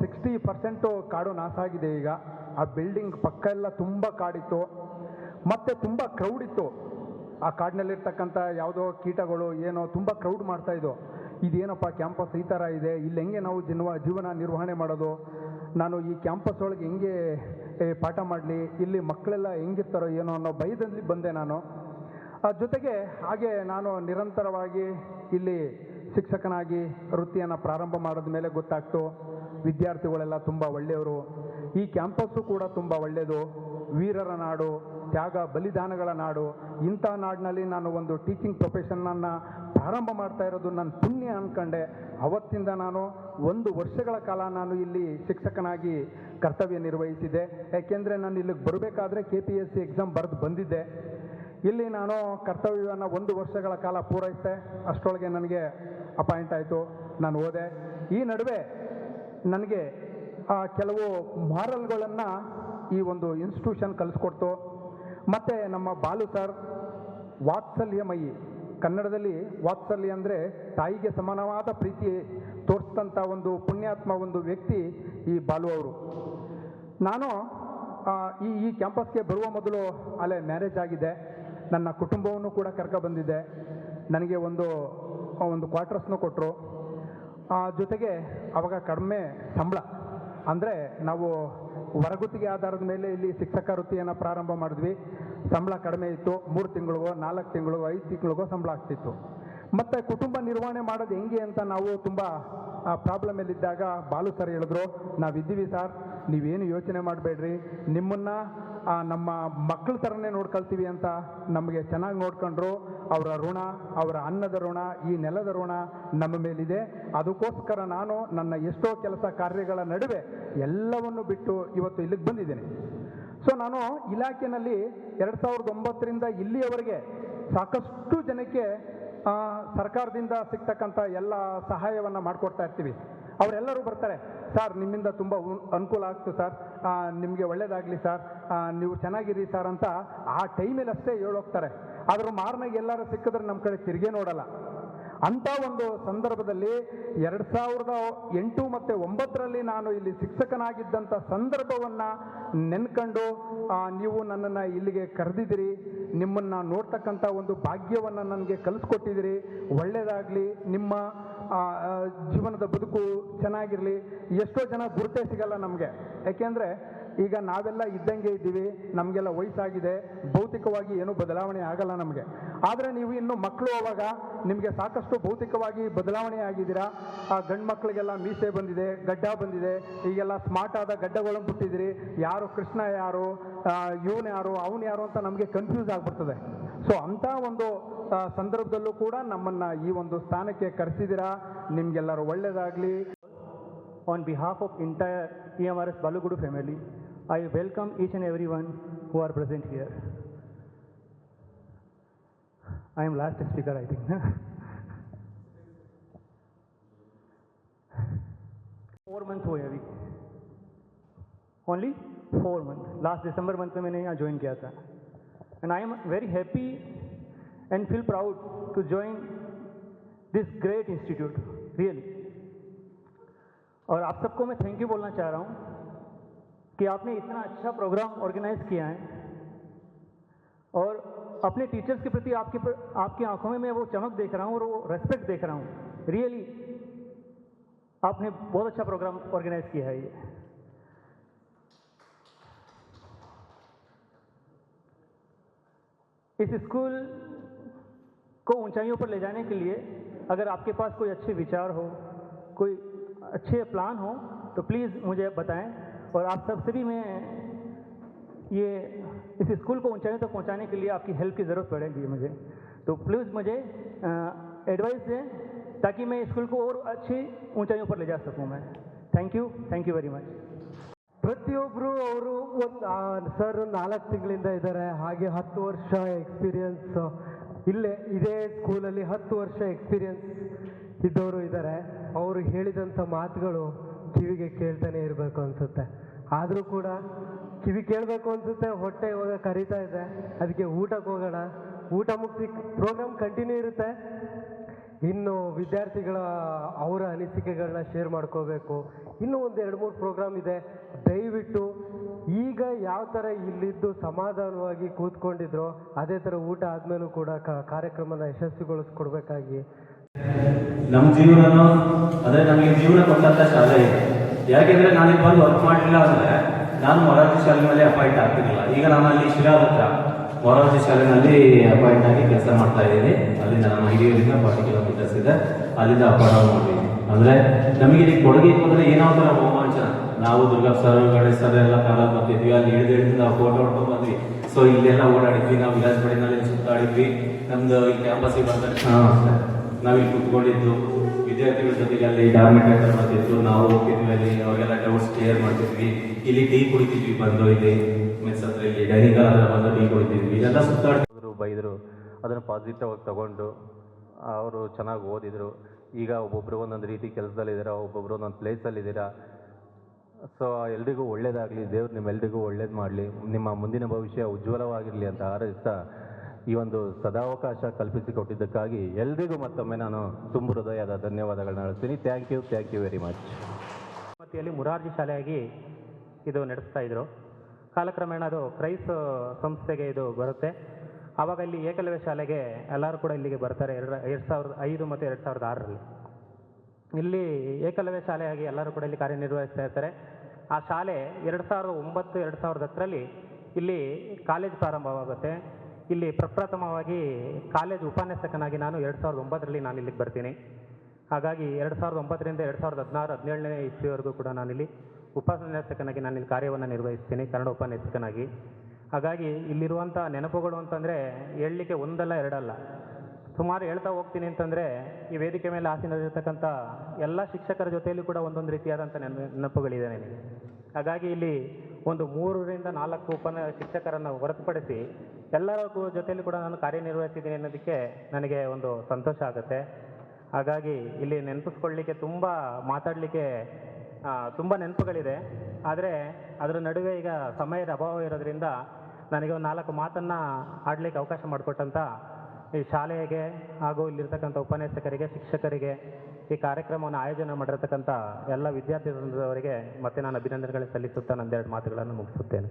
ಸಿಕ್ಸ್ಟಿ ಪರ್ಸೆಂಟು ಕಾಡು ನಾಶ ಆಗಿದೆ ಈಗ. ಆ ಬಿಲ್ಡಿಂಗ್ ಪಕ್ಕ ಎಲ್ಲ ತುಂಬ ಕಾಡಿತ್ತು. ಮತ್ತು ತುಂಬ ಕ್ರೌಡ್ ಇತ್ತು. ಆ ಕಾಡಿನಲ್ಲಿರ್ತಕ್ಕಂಥ ಯಾವುದೋ ಕೀಟಗಳು, ಏನೋ ತುಂಬ ಕ್ರೌಡ್ ಮಾಡ್ತಾ ಇದ್ದು ಇದೇನಪ್ಪ ಕ್ಯಾಂಪಸ್ ಈ ಥರ ಇದೆ? ಇಲ್ಲಿ ಹೆಂಗೆ ನಾವು ಜೀವ, ಜೀವನ ನಿರ್ವಹಣೆ ಮಾಡೋದು? ನಾನು ಈ ಕ್ಯಾಂಪಸ್ ಒಳಗೆ ಹೆಂಗೆ ಪಾಠ ಮಾಡಲಿ, ಇಲ್ಲಿ ಮಕ್ಕಳೆಲ್ಲ ಹೆಂಗಿರ್ತಾರೋ ಏನೋ ಅನ್ನೋ ಭಯದಲ್ಲಿ ಬಂದೆ ನಾನು. ಜೊತೆಗೆ ಹಾಗೆ ನಾನು ನಿರಂತರವಾಗಿ ಇಲ್ಲಿ ಶಿಕ್ಷಕನಾಗಿ ವೃತ್ತಿಯನ್ನು ಪ್ರಾರಂಭ ಮಾಡಿದ ಮೇಲೆ ಗೊತ್ತಾಗ್ತು. ವಿದ್ಯಾರ್ಥಿಗಳೆಲ್ಲ ತುಂಬ ಒಳ್ಳೆಯವರು. ಈ ಕ್ಯಾಂಪಸ್ಸು ಕೂಡ ತುಂಬ ಒಳ್ಳೆಯದು. ವೀರರ ನಾಡು, ತ್ಯಾಗ, ಬಲಿದಾನಗಳ ನಾಡು. ಇಂಥ ನಾಡಿನಲ್ಲಿ ನಾನು ಒಂದು ಟೀಚಿಂಗ್ ಪ್ರೊಫೆಷನನ್ನು ಪ್ರಾರಂಭ ಮಾಡ್ತಾ ಇರೋದು ನನ್ನ ಪುಣ್ಯ ಅಂದ್ಕೊಂಡೆ ಅವತ್ತಿಂದ ನಾನು ಒಂದು ವರ್ಷಗಳ ಕಾಲ ನಾನು ಇಲ್ಲಿ ಶಿಕ್ಷಕನಾಗಿ ಕರ್ತವ್ಯ ನಿರ್ವಹಿಸಿದ್ದೆ ಯಾಕೆಂದರೆ ನಾನು ಇಲ್ಲಿಗೆ ಬರಬೇಕಾದ್ರೆ K P S C exam ಬರೆದು ಬಂದಿದ್ದೆ. ಇಲ್ಲಿ ನಾನು ಕರ್ತವ್ಯವನ್ನು ಒಂದು ವರ್ಷಗಳ ಕಾಲ ಪೂರೈಸಿದೆ. ಅಷ್ಟರೊಳಗೆ ನನಗೆ ಅಪಾಯಿಂಟ್ ಆಯಿತು. ನಾನು ಓದೆ. ಈ ನಡುವೆ ನನಗೆ ಕೆಲವು ಮಾರಲ್ಗಳನ್ನು ಈ ಒಂದು ಇನ್ಸ್ಟಿಟ್ಯೂಷನ್ ಕಲಿಸ್ಕೊಡ್ತು. ಮತ್ತು ನಮ್ಮ ಬಾಲು ಸರ್ ವಾತ್ಸಲ್ಯಮಯಿ. ಕನ್ನಡದಲ್ಲಿ ವಾತ್ಸಲ್ಯ ಅಂದರೆ ತಾಯಿಗೆ ಸಮಾನವಾದ ಪ್ರೀತಿ ತೋರಿಸಿದಂಥ ಒಂದು ಪುಣ್ಯಾತ್ಮ ಒಂದು ವ್ಯಕ್ತಿ ಈ ಬಾಲು ಅವರು. ನಾನು ಈ ಈ ಕ್ಯಾಂಪಸ್ಗೆ ಬರುವ ಮೊದಲು ಅಲ್ಲೇ ಮ್ಯಾರೇಜ್ ಆಗಿದೆ. ನನ್ನ ಕುಟುಂಬವನ್ನು ಕೂಡ ಕರ್ಕ ಬಂದಿದೆ. ನನಗೆ ಒಂದು ಒಂದು ಕ್ವಾರ್ಟರ್ಸ್ನು ಕೊಟ್ಟರು ಜೊತೆಗೆ ಅವಾಗ ಕಡಿಮೆ ಸಂಬಳ. ಅಂದರೆ ನಾವು ಹೊರಗುತ್ತಿಗೆ ಆಧಾರದ ಮೇಲೆ ಇಲ್ಲಿ ಶಿಕ್ಷಕ ವೃತ್ತಿಯನ್ನು ಪ್ರಾರಂಭ ಮಾಡಿದ್ವಿ. ಸಂಬಳ ಕಡಿಮೆ ಇತ್ತು. ಮೂರು ತಿಂಗಳಿಗೋ, ನಾಲ್ಕು ತಿಂಗಳಿಗೋ, ಐದು ತಿಂಗಳಿಗೋ ಸಂಬಳ ಆಗ್ತಿತ್ತು. ಮತ್ತು ಕುಟುಂಬ ನಿರ್ವಹಣೆ ಮಾಡೋದು ಹೆಂಗೆ ಅಂತ ನಾವು ತುಂಬ ಪ್ರಾಬ್ಲಮಲ್ಲಿದ್ದಾಗ ಬಾಲು ಸರ್ ಹೇಳಿದ್ರು ನಾವಿದ್ದೀವಿ ಸರ್ ನೀವೇನು ಯೋಚನೆ ಮಾಡಬೇಡ್ರಿ. ನಿಮ್ಮನ್ನು ನಮ್ಮ ಮಕ್ಕಳ ಥರನೇ ನೋಡ್ಕೊಳ್ತೀವಿ ಅಂತ ನಮಗೆ ಚೆನ್ನಾಗಿ ನೋಡ್ಕೊಂಡ್ರು. ಅವರ ಋಣ, ಅವರ ಅನ್ನದ ಋಣ, ಈ ನೆಲದ ಋಣ ನಮ್ಮ ಮೇಲಿದೆ. ಅದಕ್ಕೋಸ್ಕರ ನಾನು ನನ್ನ ಎಷ್ಟೋ ಕೆಲಸ ಕಾರ್ಯಗಳ ನಡುವೆ ಎಲ್ಲವನ್ನು ಬಿಟ್ಟು ಇವತ್ತು ಇಲ್ಲಿಗೆ ಬಂದಿದ್ದೇನೆ. ಸೊ ನಾನು ಇಲಾಖೆಯಲ್ಲಿ ಎರಡು ಸಾವಿರದ ಒಂಬತ್ತರಿಂದ ಇಲ್ಲಿಯವರೆಗೆ ಸಾಕಷ್ಟು ಜನಕ್ಕೆ ಸರ್ಕಾರದಿಂದ ಸಿಗ್ತಕ್ಕಂಥ ಎಲ್ಲ ಸಹಾಯವನ್ನು ಮಾಡಿಕೊಡ್ತಾ ಇರ್ತೀವಿ. ಅವರೆಲ್ಲರೂ ಬರ್ತಾರೆ, ಸರ್, ನಿಮ್ಮಿಂದ ತುಂಬ ಅನುಕೂಲ ಆಗ್ತು ಸರ್. ನಿಮಗೆ ಒಳ್ಳೇದಾಗಲಿ ಸರ್. ನೀವು ಚೆನ್ನಾಗಿರಿ ಸರ್ ಅಂತ ಆ ಟೈಮಲ್ಲಿ ಅಷ್ಟೇ ಹೇಳೋಗ್ತಾರೆ. ಆದರೂ ಮಾರನಾಗ ಎಲ್ಲರೂ ಸಿಕ್ಕಿದ್ರೆ ನಮ್ಮ ಕಡೆ ತಿರುಗೇ ನೋಡಲ್ಲ. ಅಂಥ ಒಂದು ಸಂದರ್ಭದಲ್ಲಿ ಎರಡು ಸಾವಿರದ ಎಂಟು ಮತ್ತು ಒಂಬತ್ತರಲ್ಲಿ ನಾನು ಇಲ್ಲಿ ಶಿಕ್ಷಕನಾಗಿದ್ದಂಥ ಸಂದರ್ಭವನ್ನು ನೆನ್ಕೊಂಡು ನೀವು ನನ್ನನ್ನು ಇಲ್ಲಿಗೆ ಕರೆದಿದ್ದೀರಿ, ನಿಮ್ಮನ್ನು ನೋಡ್ತಕ್ಕಂಥ ಒಂದು ಭಾಗ್ಯವನ್ನು ನನಗೆ ಕಲಿಸ್ಕೊಟ್ಟಿದ್ದೀರಿ. ಒಳ್ಳೆಯದಾಗಲಿ ನಿಮ್ಮ ಜೀವನದ ಬದುಕು ಚೆನ್ನಾಗಿರಲಿ. ಎಷ್ಟೋ ಜನ ಗುರುತೇ ಸಿಗಲ್ಲ ನಮಗೆ. ಯಾಕೆಂದರೆ ಈಗ ನಾವೆಲ್ಲ ಇದ್ದಂಗೆ ಇದ್ದೀವಿ ನಮಗೆಲ್ಲ ವಯಸ್ಸಾಗಿದೆ ಭೌತಿಕವಾಗಿ ಏನೂ ಬದಲಾವಣೆ ಆಗಲ್ಲ ನಮಗೆ. ಆದರೆ ನೀವು ಇನ್ನು ಮಕ್ಕಳು ಅವಾಗ ನಿಮಗೆ ಸಾಕಷ್ಟು ಭೌತಿಕವಾಗಿ ಬದಲಾವಣೆ ಆಗಿದ್ದೀರಾ? ಆ ಗಂಡು ಮಕ್ಕಳಿಗೆಲ್ಲ ಮೀಸೆ ಬಂದಿದೆ ಗಡ್ಡ ಬಂದಿದೆ ಈಗೆಲ್ಲ ಸ್ಮಾರ್ಟ್ ಆದ ಗಡ್ಡಗಳನ್ನು ಬಿಟ್ಟಿದ್ದೀರಿ. ಯಾರು ಕೃಷ್ಣ ಯಾರು ಇವನು ಯಾರು ಅವನು ಯಾರು ಅಂತ ನಮಗೆ ಕನ್ಫ್ಯೂಸ್ ಆಗ್ಬಿಡ್ತದೆ. ಸೊ ಅಂಥ ಒಂದು ಸಂದರ್ಭದಲ್ಲೂ ಕೂಡ ನಮ್ಮನ್ನು ಈ ಒಂದು ಸ್ಥಾನಕ್ಕೆ ಕರೆಸಿದ್ದೀರಾ? ನಿಮಗೆಲ್ಲರೂ ಒಳ್ಳೆಯದಾಗಲಿ entire E M R S Balugudu family, I welcome each and everyone who are present here. I am last speaker, I think. Four month हुए अभी। ओनली फोर मंथ लास्ट दिसंबर मंथ में मैंने यहाँ ज्वाइन किया था। And I am very happy and feel proud to join this great institute really और आप सबको मैं थैंक यू बोलना चाह रहा हूँ। कि आपने इतना अच्छा प्रोग्राम ऑर्गेनाइज किया है और अपने टीचर्स के प्रति आपके प्र- आपकी आँखों में मैं वो चमक देख रहा हूँ और वो रेस्पेक्ट देख रहा हूँ। रियली आपने बहुत अच्छा प्रोग्राम ऑर्गेनाइज किया है ये। इस स्कूल को ऊंचाइयों पर ले जाने के लिए अगर आपके पास कोई अच्छे विचार हो, कोई अच्छे प्लान हो तो प्लीज़ मुझे बताएँ। और आप सबसे भी मैं ये इस स्कूल को ऊंचाइयों तक पहुंचाने के लिए आपकी हेल्प की ज़रूरत पड़ेगी मुझे तो प्लीज़ मुझे एडवाइस दें ताकि मैं स्कूल को और अच्छी ऊंचाइयों पर ले जा सकूं मैं thank you thank you very much ಪ್ರತಿಯೊಬ್ಬರು ಅವರು ಒಂದು ಸರ್ ನಾಲ್ಕು ತಿಂಗಳಿಂದ ಇದ್ದಾರೆ ಹಾಗೆ ಹತ್ತು ವರ್ಷ ಎಕ್ಸ್ಪೀರಿಯನ್ಸ್ ಇಲ್ಲೇ ಇದೇ ಸ್ಕೂಲಲ್ಲಿ ಹತ್ತು ವರ್ಷ ಎಕ್ಸ್ಪೀರಿಯನ್ಸ್ ಇದ್ದವರು ಇದ್ದಾರೆ ಅವರು ಹೇಳಿದಂಥ ಮಾತುಗಳು ಕಿವಿಗೆ ಕೇಳ್ತಾನೆ ಇರಬೇಕು ಅನಿಸುತ್ತೆ. ಆದರೂ ಕೂಡ ಕಿವಿ ಕೇಳಬೇಕು ಅನಿಸುತ್ತೆ, ಹೊಟ್ಟೆ ಇವಾಗ ಕರೀತಾ ಇದೆ. ಅದಕ್ಕೆ ಊಟಕ್ಕೆ ಹೋಗೋಣ. ಊಟ ಮುಗಿಸಿ ಪ್ರೋಗ್ರಾಮ್ ಕಂಟಿನ್ಯೂ ಇರುತ್ತೆ. ಇನ್ನು ವಿದ್ಯಾರ್ಥಿಗಳ ಅವರ ಅನಿಸಿಕೆಗಳನ್ನ ಶೇರ್ ಮಾಡ್ಕೋಬೇಕು. ಇನ್ನೂ ಒಂದು ಎರಡು ಮೂರು ಪ್ರೋಗ್ರಾಮ್ ಇದೆ. ದಯವಿಟ್ಟು ಈಗ ಯಾವ ಥರ ಇಲ್ಲಿದ್ದು ಸಮಾಧಾನವಾಗಿ ಕೂತ್ಕೊಂಡಿದ್ರೋ, ಅದೇ ಥರ ಊಟ ಆದಮೇಲೂ ಕೂಡ ಕಾರ್ಯಕ್ರಮನ ಯಶಸ್ವಿಗೊಳಿಸ್ಕೊಡ್ಬೇಕಾಗಿ ನಮ್ಮ ಜೀವನನೂ ಅದೇ ನಮಗೆ ಜೀವನ ಕೊಟ್ಟಂಥ ಶಾಲೆ ಇದೆ. ಯಾಕೆಂದರೆ ನಾನು ಇಲ್ಲಿ ಬಂದು ವರ್ಕ್ ಮಾಡಲಿಲ್ಲ ಅಂದರೆ ನಾನು ಮೊರಾರ್ಜಿ ಶಾಲೆನಲ್ಲಿ ಅಪಾಯಿಂಟ್ ಆಗ್ತಿರಲಿಲ್ಲ. ಈಗ ನಾನು ಅಲ್ಲಿ ಶಿರಾ ಹತ್ರ ಮೊರಾರ್ಜಿ ಶಾಲೆನಲ್ಲಿ ಅಪಾಯಿಂಟ್ ಆಗಿ ಕೆಲಸ ಮಾಡ್ತಾ ಇದ್ದೀನಿ. ಅಲ್ಲಿಂದ ನಮ್ಮ ಹಿರಿಯೂರಿಂದ ಫಾರ್ಟಿ ಕಿಲೋಮೀಟರ್ಸ್ ಇದೆ. ಅಲ್ಲಿಂದ ಅಪಾಯಿಂಟ್ ಮಾಡಿದ್ದೀನಿ ಅಂದರೆ ನಮಗೆ ಇಲ್ಲಿ ಕೊಡುಗೆ ಅಂದರೆ ಏನೋ ಒಂಥರ ರೋಮಾಂಚನ ನಾವು ದುರ್ಗಾ ಸರ್, ಗಣೇಶ್ ಸರ್ ಎಲ್ಲ ಕಾಲ ಬಂದಿದ್ವಿ ಅಲ್ಲಿ ಹಿಡಿದು ಹಿಡಿದು ನಾವು ಫೋಟೋ ಹೊಡ್ಕೊಂಡು ಬಂದ್ವಿ. ಸೊ ಇಲ್ಲೆಲ್ಲ ಓಡಾಡಿದ್ವಿ. ನಾವು ವಿಲಾಸ್ ಬಡಿನಲ್ಲಿ ಸುತ್ತಾಡಿದ್ವಿ. ನಮ್ದು ಈ ಕ್ಯಾಂಪಸ್ಸಿಗೆ ಬಂದ ನಾವು ಇಲ್ಲಿ ಕುತ್ಕೊಂಡಿದ್ದು ವಿದ್ಯಾರ್ಥಿಗಳ ಜೊತೆಗೆ ಅಲ್ಲಿ ಡಾರ್ಮೆಂಟ್ ಹತ್ರ ಬರ್ತಿತ್ತು ನಾವು ಹೋಗ್ತಿದ್ವಿ ಅಲ್ಲಿ ಅವಾಗೆಲ್ಲ ಡೌಟ್ಸ್ ಕ್ಲಿಯರ್ ಮಾಡ್ತಿದ್ವಿ. ಇಲ್ಲಿ ಟೀ ಕುಡಿತಿದ್ವಿ, ಬಂದು ಇಲ್ಲಿ ಮೆಸ್ ಹತ್ರ ಇಲ್ಲಿ ಡೈನಿಂಗ್ ಹಾಲ್ ಹತ್ರ ಬಂದು ಟೀ ಕುಡಿತಿದ್ವಿ. ಇದೆಲ್ಲ ಸುತ್ತಾಡ್ತಿದ್ರು ಬೈದರು, ಅದನ್ನು ಪಾಸಿಟಿವ್ ಆಗಿ ತಗೊಂಡು ಅವರು ಚೆನ್ನಾಗಿ ಓದಿದ್ರು. ಈಗ ಒಬ್ಬೊಬ್ಬರು ಒಂದೊಂದು ರೀತಿ ಕೆಲಸದಲ್ಲಿದ್ದೀರಾ ಒಬ್ಬೊಬ್ಬರು ಒಂದೊಂದು ಪ್ಲೇಸಲ್ಲಿದ್ದೀರಾ ಸೊ ಎಲ್ರಿಗೂ ಒಳ್ಳೇದಾಗಲಿ, ದೇವ್ರು ನಿಮ್ಮೆಲ್ರಿಗೂ ಒಳ್ಳೇದು ಮಾಡಲಿ. ನಿಮ್ಮ ಮುಂದಿನ ಭವಿಷ್ಯ ಉಜ್ವಲವಾಗಿರಲಿ ಅಂತ ಹಾರೈಸ್ತಾ ಈ ಒಂದು ಸದಾವಕಾಶ ಕಲ್ಪಿಸಿಕೊಟ್ಟಿದ್ದಕ್ಕಾಗಿ ಎಲ್ರಿಗೂ ಮತ್ತೊಮ್ಮೆ ನಾನು ತುಂಬ ಹೃದಯದ ಧನ್ಯವಾದಗಳನ್ನ ಹೇಳ್ತೀನಿ. Thank you thank you very much ಮತ್ತಿಯಲ್ಲಿ Morarji ಶಾಲೆಯಾಗಿ ಇದು ನಡೆಸ್ತಾ ಇದ್ರು. ಕಾಲಕ್ರಮೇಣ ಅದು ಕ್ರೈಸ್ ಸಂಸ್ಥೆಗೆ ಇದು ಬರುತ್ತೆ. ಆವಾಗ ಇಲ್ಲಿ ಏಕಲವ್ಯ ಶಾಲೆಗೆ ಎಲ್ಲರೂ ಕೂಡ ಇಲ್ಲಿಗೆ ಬರ್ತಾರೆ. ಎರಡು ಎರಡು ಸಾವಿರದ ಐದು ಮತ್ತು ಎರಡು ಸಾವಿರದ ಆರರಲ್ಲಿ. ಇಲ್ಲಿ ಏಕಲವ್ಯ ಶಾಲೆಯಾಗಿ ಎಲ್ಲರೂ ಕೂಡ ಇಲ್ಲಿ ಕಾರ್ಯನಿರ್ವಹಿಸ್ತಾ ಇರ್ತಾರೆ. ಆ ಶಾಲೆ ಎರಡು ಸಾವಿರದ ಒಂಬತ್ತು, ಎರಡು ಸಾವಿರದ ಹತ್ತರಲ್ಲಿ ಇಲ್ಲಿ ಕಾಲೇಜ್ ಪ್ರಾರಂಭವಾಗುತ್ತೆ. ಇಲ್ಲಿ ಪ್ರಪ್ರಥಮವಾಗಿ ಕಾಲೇಜ್ ಉಪನ್ಯಾಸಕನಾಗಿ ನಾನು ಎರಡು ಸಾವಿರದ ಒಂಬತ್ತರಲ್ಲಿ ನಾನು ಇಲ್ಲಿಗೆ ಬರ್ತೀನಿ. ಹಾಗಾಗಿ ಎರಡು ಸಾವಿರದ ಒಂಬತ್ತರಿಂದ ಎರಡು ಸಾವಿರದ ಹದಿನಾರು, ಹದಿನೇಳನೇ ಇಸ್ವಿವರೆಗೂ ಕೂಡ ನಾನಿಲ್ಲಿ ಉಪನ್ಯಾಸಕನಾಗಿ ನಾನು ಇಲ್ಲಿ ಕಾರ್ಯವನ್ನು ನಿರ್ವಹಿಸ್ತೀನಿ, ಕನ್ನಡ ಉಪನ್ಯಾಸಕನಾಗಿ. ಹಾಗಾಗಿ ಇಲ್ಲಿರುವಂಥ ನೆನಪುಗಳು ಅಂತಂದರೆ ಹೇಳಲಿಕ್ಕೆ ಒಂದಲ್ಲ ಎರಡಲ್ಲ. ಸುಮಾರು ಹೇಳ್ತಾ ಹೋಗ್ತೀನಿ ಅಂತಂದರೆ ಈ ವೇದಿಕೆ ಮೇಲೆ ಆಸೀನರಿರ್ತಕ್ಕಂಥ ಎಲ್ಲ ಶಿಕ್ಷಕರ ಜೊತೆಯಲ್ಲೂ ಕೂಡ ಒಂದೊಂದು ರೀತಿಯಾದಂಥ ನೆನ, ನೆನಪುಗಳಿದೆ ನನಗೆ. ಹಾಗಾಗಿ ಇಲ್ಲಿ ಒಂದು ಮೂರರಿಂದ ನಾಲ್ಕು ಉಪನ ಶಿಕ್ಷಕರನ್ನು ಹೊರತುಪಡಿಸಿ ಎಲ್ಲರ ಜೊತೆಯಲ್ಲಿ ಕೂಡ ನಾನು ಕಾರ್ಯನಿರ್ವಹಿಸಿದ್ದೀನಿ ಅನ್ನೋದಕ್ಕೆ ನನಗೆ ಒಂದು ಸಂತೋಷ ಆಗುತ್ತೆ. ಹಾಗಾಗಿ ಇಲ್ಲಿ ನೆನಪಿಸ್ಕೊಳ್ಳಿಕ್ಕೆ ತುಂಬ ಮಾತಾಡಲಿಕ್ಕೆ ತುಂಬ ನೆನಪುಗಳಿದೆ. ಆದರೆ ಅದರ ನಡುವೆ ಈಗ ಸಮಯದ ಅಭಾವ ಇರೋದ್ರಿಂದ ನನಗೆ ಒಂದು ನಾಲ್ಕು ಮಾತನ್ನು ಆಡಲಿಕ್ಕೆ ಅವಕಾಶ ಮಾಡಿಕೊಟ್ಟಂಥ ಈ ಶಾಲೆಗೆ ಹಾಗೂ ಇಲ್ಲಿರ್ತಕ್ಕಂಥ ಉಪನ್ಯಾಸಕರಿಗೆ, ಶಿಕ್ಷಕರಿಗೆ ಈ ಕಾರ್ಯಕ್ರಮವನ್ನು ಆಯೋಜನೆ ಮಾಡಿರ್ತಕ್ಕಂಥ ಎಲ್ಲ ವಿದ್ಯಾರ್ಥಿ ವೃಂದದವರಿಗೆ ಮತ್ತೆ ನಾನು ಅಭಿನಂದನೆಗಳನ್ನು ಸಲ್ಲಿಸುತ್ತಾ ನಂದೆರಡು ಮಾತುಗಳನ್ನು ಮುಗಿಸುತ್ತೇನೆ.